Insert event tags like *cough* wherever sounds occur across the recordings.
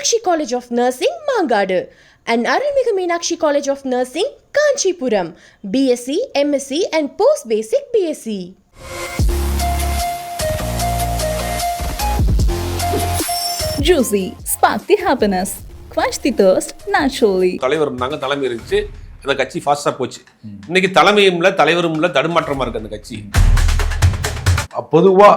Meenakshi College of Nursing, Mangadu, and Arulmigu Meenakshi College of Nursing, Kanchipuram, BSc, MSc, and Post Basic BSc. Juicy, spark the happiness, quench the thirst naturally. தலைவர் இருந்தாங்க தலைமை இருந்துச்சு அந்த கட்சி ஃபாஸ்டா போச்சு இன்னைக்கு தலைமையும் இல்ல தலைவரும் இல்ல தடுமாற்றமா இருக்கு அந்த கட்சி பொதுவா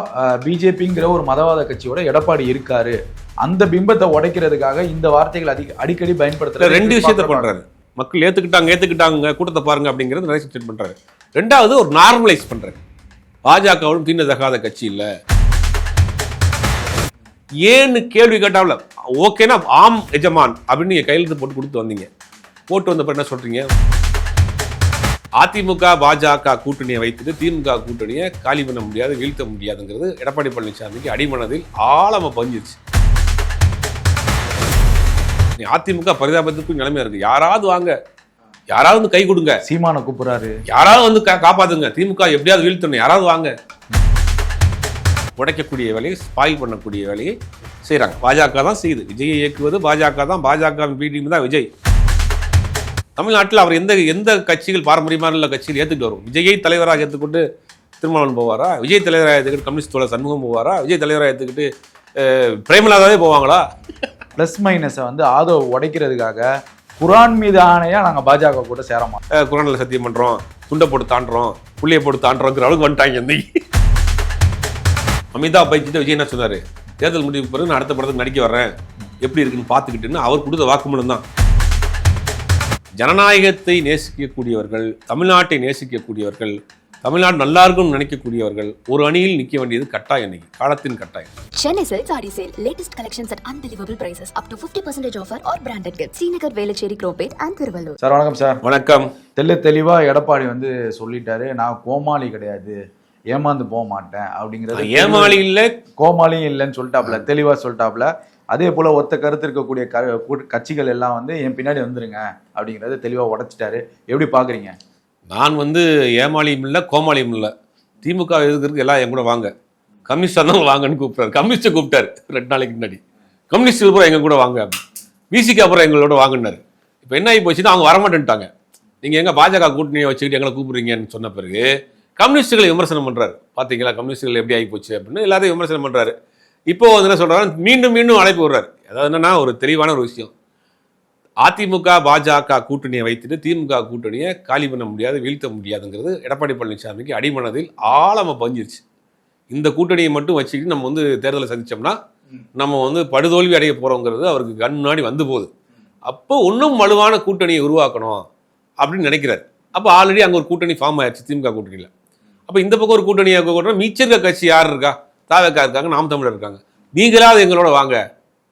பிஜேபிங்கிற ஒரு மதவாத கட்சியோட எடப்பாடி இருக்காரு. அந்த பிம்பத்தை உடைக்கிறதுக்காக இந்த வார்த்தைகள் அதிக அடிக்கடி பயன்படுத்துற ரெண்டு விஷயத்த பண்றாரு. மக்கள் ஏத்துக்கிட்டாங்க ஏத்துக்கிட்டாங்க கூட்டத்தை பாருங்க அப்படிங்கறது நிறைய ஸ்டேட் பண்றாரு. ரெண்டாவது ஒரு நார்மலைஸ் பண்றாரு. பாஜகவும் தீண்டதகாத கட்சி இல்ல. ஏன்னு கேள்வி கேட்டாவில் ஓகேனா ஆம் எஜமான் அப்படின்னு நீங்க கையெழுத்து போட்டு கொடுத்து வந்தீங்க. போட்டு வந்தப்ப என்ன சொல்றீங்க? அதிமுக பாஜக கூட்டணியை வைத்துட்டு திமுக கூட்டணியை காலி பண்ண முடியாது வீழ்த்த முடியாதுங்கிறது எடப்பாடி பழனிசாமிக்கு அடிமனதில் ஆழமா பஞ்சிருச்சு நீ அதிமுக பரிதாபத்துக்கும் நிலைமையா இருக்கு. யாராவது வாங்க. யாராவது வந்து கை கொடுங்க. சீமான கூப்பிடுறாரு. யாராவது வந்து காப்பாத்துங்க. திமுக எப்படியாவது வீழ்த்தணும். யாராவது வாங்க. உடைக்கக்கூடிய வேலையை ஸ்பாயில் பண்ணக்கூடிய வேலையை செய்றாங்க. பாஜக தான் செய்யுது. விஜயை இயக்குவது பாஜக தான். பாஜக பிடிஎம் தான் விஜய். தமிழ்நாட்டில் அவர் எந்த எந்த கட்சிகள் பாரம்பரியமான உள்ள கட்சிகள் ஏற்றுக்கிட்டு வரும்? விஜயை தலைவராக ஏற்றுக்கொண்டு திருமாவளவன் போவாரா? விஜய் தலைவராக ஏற்றுக்கிட்டு கம்யூனிஸ்ட் தோழர் சண்முகம் போவாரா? விஜய் தலைவராக ஏற்றுக்கிட்டு பிரேமலாதாவே போவாங்களா? பிளஸ் மைனஸை வந்து ஆதவ உடைக்கிறதுக்காக குரான் மீது ஆணையா நாங்க பாஜக கூட சேர மாட்டோம். அஹ், குரானில் சத்தியம் பண்ணுறோம் துண்டை போட்டு தாண்டுறோம் புள்ளையை போட்டு தாண்டுறோங்கிற அளவுக்கு வந்துட்டாங்க இன்னைக்கு. அமிதாப் பைக்கிட்ட விஜய் என்ன சொன்னாரு? தேர்தல் முடிவு பிறகு நான் அடுத்த படத்துக்கு நடிக்க வர்றேன். எப்படி இருக்குன்னு பார்த்துக்கிட்டுன்னு அவர் கொடுத்த வாக்குமூலம் தான். ஜனநாயகத்தை நேசிக்கக்கூடியவர்கள் தமிழ்நாட்டை நேசிக்கக்கூடியவர்கள் தமிழ்நாடு நல்லா இருக்கும்னு நினைக்கக்கூடியவர்கள் ஒரு அணியில் நிற்க வேண்டியது கட்டாயம் இன்னைக்கு காலத்தின் கட்டாயம் Chennai Silk Saree Sale. Latest collections at unbelievable prices. Up to 50% offer or branded gifts. Srinagar, Velachery, Cropate and Thiruvallur. Sir வணக்கம் சார் வணக்கம் தெல்ல தெளிவா எடப்பாடி வந்து சொல்லிட்டாரு நான் கோமாளி கிடையாது ஏமாந்து போக மாட்டேன் அப்படிங்கிறது ஏமாளி இல்லை கோமாளியும் இல்லைன்னு சொல்லிட்டாப்ல தெளிவா சொல்லிட்டாப்ல அதே போல ஒத்த கருத்து இருக்கக்கூடிய க- கட்சிகள் எல்லாம் வந்து என் பின்னாடி வந்துருங்க அப்படிங்கிறத தெளிவாக உடச்சிட்டாரு. எப்படி பார்க்குறீங்க நான் வந்து ஏமாளியும் இல்லை கோமாளியும் இல்லை. திமுக எதுக்கிறதுக்கு எல்லாம் என் கூட வாங்க. கம்யூனிஸ்ட் தான் வாங்கன்னு கூப்பிட்டாரு. கம்யூனிஸ்ட்டை கூப்பிட்டாரு. ரெண்டு நாளைக்கு முன்னாடி. கம்யூனிஸ்ட் அப்புறம் எங்க கூட வாங்க பிசிக்கு அப்புறம் எங்களோட வாங்கினார். இப்போ என்ன ஆகி போச்சுன்னா அவங்க வரமாட்டேன்ட்டாங்க. நீங்கள் எங்கே பாஜக கூட்டணியை வச்சுக்கிட்டு எங்களை கூப்பிடுறீங்கன்னு சொன்ன பிறகு கம்யூனிஸ்டுகளை விமர்சனம் பண்ணுறாரு பார்த்தீங்களா கம்யூனிஸ்டுகள் எப்படி ஆகி போச்சு அப்படின்னு. எல்லாத்தையும் விமர்சனம் பண்ணுறாரு இப்போ வந்து என்ன சொல்றாரு? மீண்டும் மீண்டும் அழைப்பு விடுறாரு. அதாவது என்னன்னா ஒரு தெளிவான ஒரு விஷயம். அதிமுக பாஜக கூட்டணியை வைத்துட்டு திமுக கூட்டணியை காலி பண்ண முடியாது வீழ்த்த முடியாதுங்கிறது எடப்பாடி பழனிசாமிக்கு அடிமனதில் ஆழமாக பஞ்சிருச்சு இந்த கூட்டணியை மட்டும் வச்சுக்கிட்டு நம்ம வந்து தேர்தலை சந்தித்தோம்னா நம்ம வந்து படுதோல்வி அடைய போகிறோங்கிறது அவருக்கு கண் முன்னாடி வந்து போகுது. அப்போ இன்னும் வலுவான கூட்டணியை உருவாக்கணும் அப்படின்னு நினைக்கிறார். அப்போ ஆல்ரெடி அங்கே ஒரு கூட்டணி ஃபார்ம் ஆயிடுச்சு திமுக கூட்டணியில். அப்போ இந்த பக்கம் ஒரு கூட்டணியாக கூட்டணும் மிச்சர்க கட்சி யார் இருக்கா? தாவக்கா இருக்காங்க நாம் தமிழர் இருக்காங்க. நீங்களாவது எங்களோட வாங்க.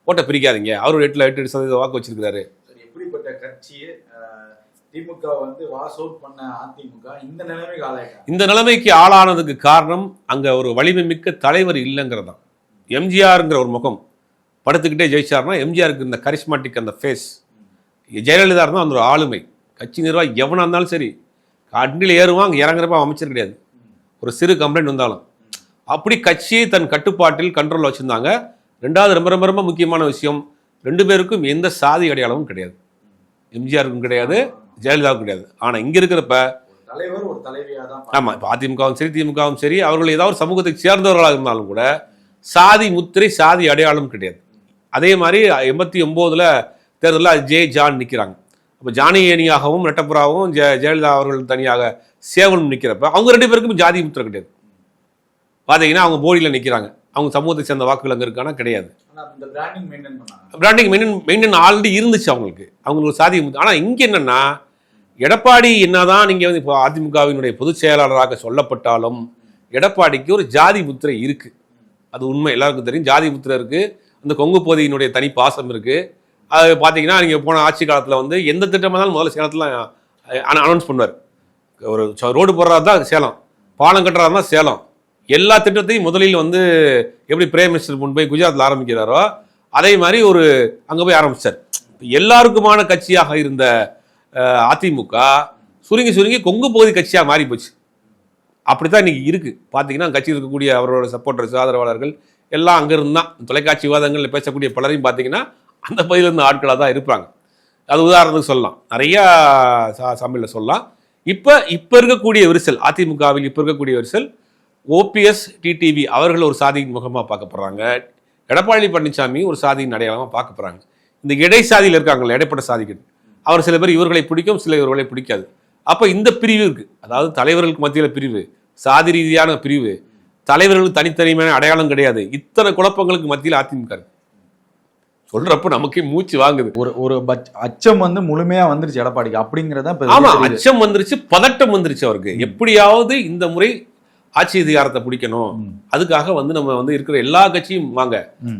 ஓட்டை பிரிக்காதீங்க. அவர் எட்டுல எட்டு சதவீத வாக்கு வச்சிருக்காரு எப்படிப்பட்ட கட்சியை திமுக வந்து வாஸ் அவுட் பண்ண அதிமுக இந்த நிலைமைக்கு ஆளாயிட்டாங்க இந்த நிலைமைக்கு ஆளானதுக்கு காரணம் அங்க ஒரு வலிமை மிக்க தலைவர் இல்லைங்கிறது தான் எம்ஜிஆருங்கிற ஒரு முகம் படுத்துக்கிட்டே ஜெயிச்சார்னா எம்ஜிஆருக்கு இந்த கரிஸ்மாட்டிக் அந்த ஃபேஸ் ஜெயலலிதா இருந்தால் அந்த ஒரு ஆளுமை. கட்சி நிர்வாகி எவனா இருந்தாலும் சரி அடியில் ஏறுவான் அங்கே இறங்குறப்ப அமைச்சர் கிடையாது. ஒரு சிறு கம்ப்ளைண்ட் வந்தாலும். அப்படி கட்சியை தன் கட்டுப்பாட்டில் கண்ட்ரோல் வச்சிருந்தாங்க. ரெண்டாவது ரொம்ப ரொம்ப ரொம்ப முக்கியமான விஷயம் ரெண்டு பேருக்கும் எந்த சாதி அடையாளமும் கிடையாது. எம்ஜிஆருக்கும் கிடையாது ஜெயலலிதாவுக்கும் கிடையாது. ஆனா இங்க இருக்கிறப்ப தலைவர் ஒரு தலைவியா தான் ஆமா இப்போ அதிமுகவும் சரி திமுகவும் சரி அவர்கள் ஏதாவது ஒரு சமூகத்தை சேர்ந்தவர்களாக இருந்தாலும் கூட சாதி முத்திரை சாதி அடையாளம் கிடையாது. அதே மாதிரி எண்பத்தி ஒம்போதுல தேர்தலில் ஜே ஜான் நிற்கிறாங்க அப்போ ஜானியணியாகவும் ரெட்டப்புறாவும் ஜெ ஜெயலலிதா அவர்கள் தனியாக சேவலும் நிற்கிறப்ப அவங்க ரெண்டு பேருக்கும் ஜாதி முத்திரை கிடையாது. பார்த்தீங்கன்னா அவங்க போடியில் நிற்கிறாங்க அவங்க சமூகத்தை சேர்ந்த வாக்குகள் அங்கே இருக்கானா? கிடையாது. பிராண்டிங் மெயின்டைன் மெயின்டைன் ஆல்ரெடி இருந்துச்சு அவங்களுக்கு. அவங்களுக்கு ஒரு சாதி ஆனால் இங்கே என்னன்னா எடப்பாடி என்னதான் நீங்கள் வந்து இப்போ அதிமுகவினுடைய பொதுச் செயலாளராக சொல்லப்பட்டாலும் எடப்பாடிக்கு ஒரு ஜாதி முத்திரை இருக்கு. அது உண்மை. எல்லாருக்கும் தெரியும். ஜாதி முத்திரை இருக்கு. அந்த கொங்கு பகுதியினுடைய தனி பாசம் இருக்கு. அது பார்த்தீங்கன்னா நீங்கள் போன ஆட்சி காலத்தில் வந்து எந்த திட்டமாக இருந்தாலும் முதல்ல சேலத்தில் அனௌன்ஸ் பண்ணுவார். ஒரு ரோடு போடுறதா தான் சேலம். பாலம் கட்டுறதா இருந்தால் சேலம். எல்லா திட்டத்தையும் முதலில் வந்து எப்படி பிரைம் மினிஸ்டர் கொண்டு போய் குஜராத்தில் ஆரம்பிக்கிறாரோ அதே மாதிரி ஒரு அங்கே போய் ஆரம்பிச்சார். எல்லாருக்குமான கட்சியாக இருந்த அதிமுக சுருங்கி சுருங்கி கொங்கு பகுதி கட்சியாக மாறி போச்சு. அப்படித்தான் இன்றைக்கி இருக்குது பார்த்தீங்கன்னா கட்சியில் இருக்கக்கூடிய அவரோட சப்போர்ட்டர்ஸ் ஆதரவாளர்கள் எல்லாம் அங்கேருந்து தான் தொலைக்காட்சி விவாதங்களில் பேசக்கூடிய பலரையும் பார்த்தீங்கன்னா அந்த பகுதியிலிருந்த ஆட்களாக தான் இருப்பாங்க. அது உதாரணத்துக்கு சொல்லலாம். நிறையா சமையலில் சொல்லலாம். இப்போ இப்போ இருக்கக்கூடிய விரிசல் அதிமுகவில் இப்போ இருக்கக்கூடிய விரிசல் ஓபிஎஸ் டிடிவி அவர்கள் ஒரு சாதியின் முகமாக பார்க்கப்படுறாங்க எடப்பாடி பழனிசாமி ஒரு சாதியின் அடையாளமாக பார்க்கப்படுறாங்க இந்த இடை சாதியில் இருக்காங்கல்ல இடைப்பட்ட சாதிகள். அவர் சில பேர் இவர்களை பிடிக்கும் சில இவர்களை பிடிக்காது. அப்போ இந்த பிரிவு இருக்கு. அதாவது தலைவர்களுக்கு மத்தியில் பிரிவு சாதி ரீதியான பிரிவு. தலைவர்களுக்கு தனித்தனியான அடையாளம் கிடையாது. இத்தனை குழப்பங்களுக்கு மத்தியில் அதிமுக சொல்றப்ப நமக்கே மூச்சு வாங்குது. ஒரு ஒரு அச்சம் வந்து முழுமையா வந்துருச்சு எடப்பாடிக்கு அப்படிங்கறத ஆமா. அச்சம் வந்துருச்சு பதட்டம் வந்துருச்சு அவருக்கு. எப்படியாவது இந்த முறை ஆட்சி அதிகாரத்தை பிடிக்கணும். அதுக்காக வந்து நம்ம வந்து இருக்கிற எல்லா கட்சியும் வாங்க.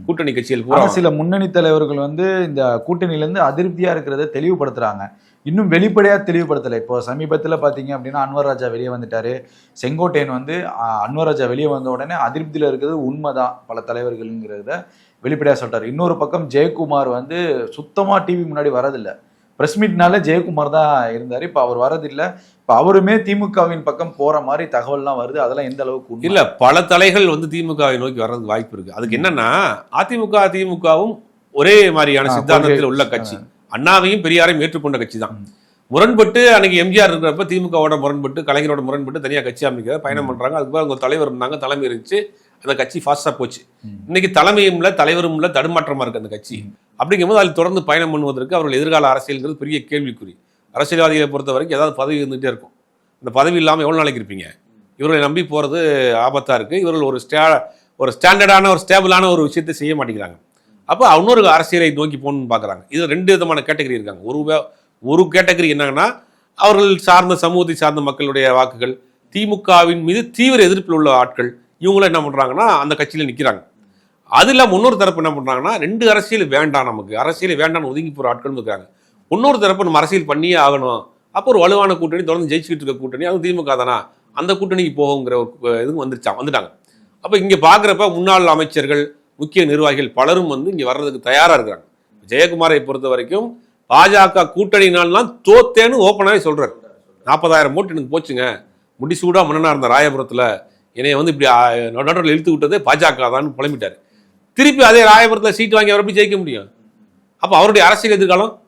கூட்டணி கட்சிகள் பூரா சில முன்னணி தலைவர்கள் வந்து இந்த கூட்டணியில இருந்து அதிருப்தியா இருக்கிறத தெளிவுபடுத்துறாங்க. இன்னும் வெளிப்படையா தெளிவுபடுத்தலை. இப்போ சமீபத்துல பாத்தீங்க அப்படின்னா அன்வர் ராஜா வெளியே வந்துட்டாரு. செங்கோட்டையன் வந்து அன்வர் ராஜா வெளியே வந்த உடனே அதிருப்தியில இருக்கிறது உண்மைதான். பல தலைவர்கள்ங்கிறத வெளிப்படையா சொல்றாரு. இன்னொரு பக்கம் ஜெயக்குமார் வந்து சுத்தமா டிவி முன்னாடி வரதில்ல. பிரஸ் மீட்னால ஜெயக்குமார் தான் இருந்தாரு. இப்ப அவர் வரதில்ல இப்ப அவருமே திமுகவின் பக்கம் போற மாதிரி தகவல்லாம் வருது. அதெல்லாம் எந்த அளவுக்கு? இல்ல பல தலைகள் வந்து திமுகவை நோக்கி வர்றதுக்கு வாய்ப்பு இருக்கு. அதுக்கு என்னன்னா அதிமுக திமுகவும் ஒரே மாதிரியான சித்தாந்தத்தில் உள்ள கட்சி. அண்ணாவையும் பெரியாரையும் ஏற்றுக்கொண்ட கட்சி தான். முரண்பட்டு அன்னைக்கு எம்ஜிஆர் இருக்கிறப்ப திமுகவோட முரண்பட்டு கலைஞரோட முரண்பட்டு தனியா கட்சி அமைக்க பயணம் பண்றாங்க. அதுக்கு அவங்க தலைவர் இருந்தாங்க. தலைமை இருந்துச்சு. அந்த கட்சி ஃபாஸ்டா போச்சு. இன்னைக்கு தலைமையும் இல்ல தலைவரும் இல்ல தடுமாற்றமா இருக்கு அந்த கட்சி. அப்படிங்கும்போது அதில் தொடர்ந்து பயணம் பண்ணுவதற்கு அவர்கள் எதிர்கால அரசியல்ங்கிறது பெரிய கேள்விக்குறி. அரசியல்வாதிகளை பொறுத்த வரைக்கும் ஏதாவது பதவி இருந்துகிட்டே இருக்கும். அந்த பதவி இல்லாமல் எவ்வளோ நாளைக்கு இருப்பீங்க? இவர்களை நம்பி போகிறது ஆபத்தாக இருக்குது இவர்கள் ஒரு ஸ்டே ஒரு ஸ்டாண்டர்டான ஒரு ஸ்டேபிளான ஒரு விஷயத்தை செய்ய மாட்டேங்கிறாங்க. அப்போ இன்னொரு அரசியலை நோக்கி போகணும்னு பார்க்குறாங்க இது ரெண்டு விதமான கேட்டகரி இருக்காங்க. ஒரு வே- ஒரு கேட்டகரி என்னங்கன்னா அவர்கள் சார்ந்த சமூகத்தை சார்ந்த மக்களுடைய வாக்குகள் திமுகவின் மீது தீவிர எதிர்ப்பில் உள்ள ஆட்கள் இவங்களும் என்ன பண்ணுறாங்கன்னா அந்த கட்சியில் நிற்கிறாங்க அது இல்லாமல் தரப்பு என்ன பண்ணுறாங்கன்னா ரெண்டு அரசியல் வேண்டாம் நமக்கு. அரசியல் வேண்டாம்னு ஒதுங்கி போகிற ஆட்களும் இருக்காங்க. இன்னொரு தரப்பு நம்ம அரசியல் பண்ணியே ஆகணும். அப்போ ஒரு வலுவான கூட்டணி தொடர்ந்து ஜெயிச்சுக்கிட்டு இருக்க கூட்டணி அது திமுக தானா? அந்த கூட்டணிக்கு போகுங்கிற ஒரு இதுவும் வந்துருச்சா வந்துட்டாங்க. அப்போ இங்கே பார்க்குறப்ப முன்னாள் அமைச்சர்கள் முக்கிய நிர்வாகிகள் பலரும் வந்து இங்கே வர்றதுக்கு தயாராக இருக்கிறாங்க. ஜெயக்குமாரை பொறுத்த வரைக்கும் பாஜக கூட்டணினாலாம் தோத்தேன்னு ஓப்பனாகவே சொல்கிறார் நாற்பதாயிரம் ஓட்டு எனக்கு போச்சுங்க. முடிசூடாக மன்னனாக இருந்த ராயபுரத்தில் என்னைய வந்து இப்படி நடுவில் இழுத்து விட்டதே பாஜக தான் புலம்பிட்டார். திருப்பி அதே ராயபுரத்தில் சீட் வாங்கி அவர் எப்படி ஜெயிக்க முடியும்? அப்போ அவருடைய அரசியல் எதிர்காலம்?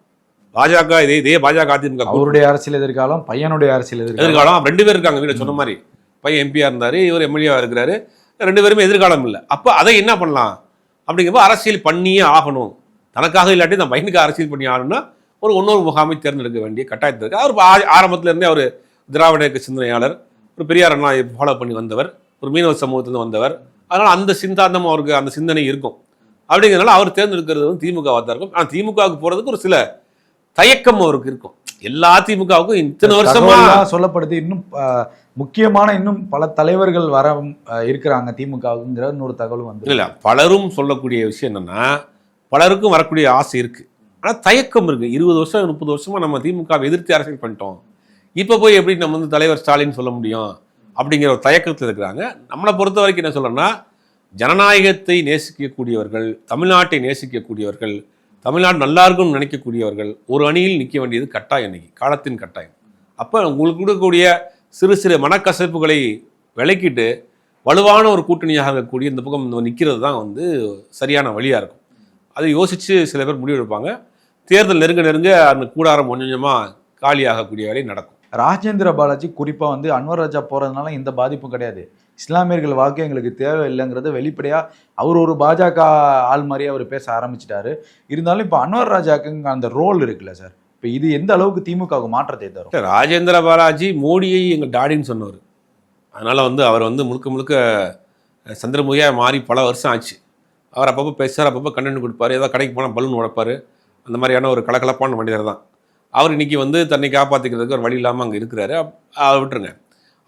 பாஜக இதே இதே பாஜக அதிமுக. அவருடைய அரசியல் எதிர்காலம் பையனுடைய அரசியல் எதிர்காலம். ரெண்டு பேர் இருக்காங்க வீட சொன்ன மாதிரி. பையன் எம்பியா இருந்தாரு இவர் எம்எல்ஏவா இருக்கிறாரு. ரெண்டு பேருமே எதிர்காலம் இல்லை. அப்போ அதை என்ன பண்ணலாம்? அப்படிங்கிறப்ப அரசியல் பண்ணியே ஆகணும். தனக்காக இல்லாட்டி நம்ம பையனுக்கு அரசியல் பண்ணி ஆகணும்னா ஒரு இன்னொரு முகாமை தேர்ந்தெடுக்க வேண்டிய கட்டாயத்தில் இருக்கு. அவர் ஆ- ஆரம்பத்துல இருந்தே அவர் திராவிட இயக்க சிந்தனையாளர் ஒரு பெரியார் அண்ணா ஃபாலோ பண்ணி வந்தவர் ஒரு மீனவ சமூகத்திலிருந்து வந்தவர் அதனால அந்த சிந்தாந்தம் அவருக்கு அந்த சிந்தனை இருக்கும். அப்படிங்கிறதுனால அவர் தேர்ந்தெடுக்கிறது வந்து திமுகவாக தான் இருக்கும். ஆனால் திமுகவுக்கு போறதுக்கு ஒரு சில தயக்கம் அவருக்கு இருக்கும். எல்லா திமுகவுக்கும் இத்தனை வருஷமா சொல்லப்படுது. இன்னும் முக்கியமான இன்னும் பல தலைவர்கள் வர இருக்கிறாங்க திமுகவுங்கிற இன்னொரு தகவலும் வந்து இல்ல பலரும் சொல்லக்கூடிய விஷயம் என்னன்னா பலருக்கும் வரக்கூடிய ஆசை இருக்கு. ஆனா தயக்கம் இருக்கு. இருபது வருஷம் முப்பது வருஷமா நம்ம திமுகவை எதிர்த்து அரசியல் பண்ணிட்டோம். இப்போ போய் எப்படி நம்ம வந்து தலைவர் ஸ்டாலின் சொல்ல முடியும்? அப்படிங்கிற ஒரு தயக்கத்தில் இருக்கிறாங்க. நம்மளை பொறுத்த வரைக்கும் என்ன சொல்லணும்னா ஜனநாயகத்தை நேசிக்கக்கூடியவர்கள் தமிழ்நாட்டை நேசிக்கக்கூடியவர்கள் தமிழ்நாடு நல்லா இருக்கும்னு நினைக்கக்கூடியவர்கள் ஒரு அணியில் நிற்க வேண்டியது கட்டாயம் இன்னைக்கு காலத்தின் கட்டாயம். அப்போ உங்களுக்கு கொடுக்கக்கூடிய சிறு சிறு மனக்கசப்புகளை விலக்கிட்டு வலுவான ஒரு கூட்டணியாக இருக்கக்கூடிய இந்த பக்கம் நிற்கிறது தான் வந்து சரியான வழியாக இருக்கும். அதை யோசித்து சில பேர் முடிவெடுப்பாங்க. தேர்தல் நெருங்க நெருங்க அந்த கூடாரம் கொஞ்சம் கொஞ்சமாக காலியாகக்கூடிய வேலை நடக்கும். ராஜேந்திர பாலாஜி குறிப்பாக வந்து அன்வர் ராஜா போகிறதுனால எந்த பாதிப்பும் கிடையாது. இஸ்லாமியர்கள் வாக்கு எங்களுக்கு தேவை இல்லைங்கிறத வெளிப்படையாக அவர் ஒரு பாஜக ஆள் மாதிரியே அவர் பேச ஆரம்பிச்சிட்டாரு. இருந்தாலும் இப்போ அன்வர் ராஜாக்கு அந்த ரோல் இருக்குல்ல சார் இப்போ இது எந்த அளவுக்கு திமுகவுக்கு மாற்றத்தை தரும்? ராஜேந்திர பாலாஜி மோடியை எங்கள் டாடின்னு சொன்னவர். அதனால் வந்து அவர் வந்து முழுக்க முழுக்க சந்திரமுகியாக மாறி பல வருஷம் ஆச்சு. அவர் அப்பப்போ பேசுவார் அப்பப்போ கண்டென்ட் கொடுப்பார் ஏதாவது கடைக்கு போனால் பலூன் உடைப்பார். அந்த மாதிரியான ஒரு கலகலப்பான மனிதர் தான் அவர் இன்னைக்கு வந்து தன்னை காப்பாற்றிக்கிறதுக்கு ஒரு வழி இல்லாமல் அங்கே இருக்கிறாரு. அதை விட்டுருங்க.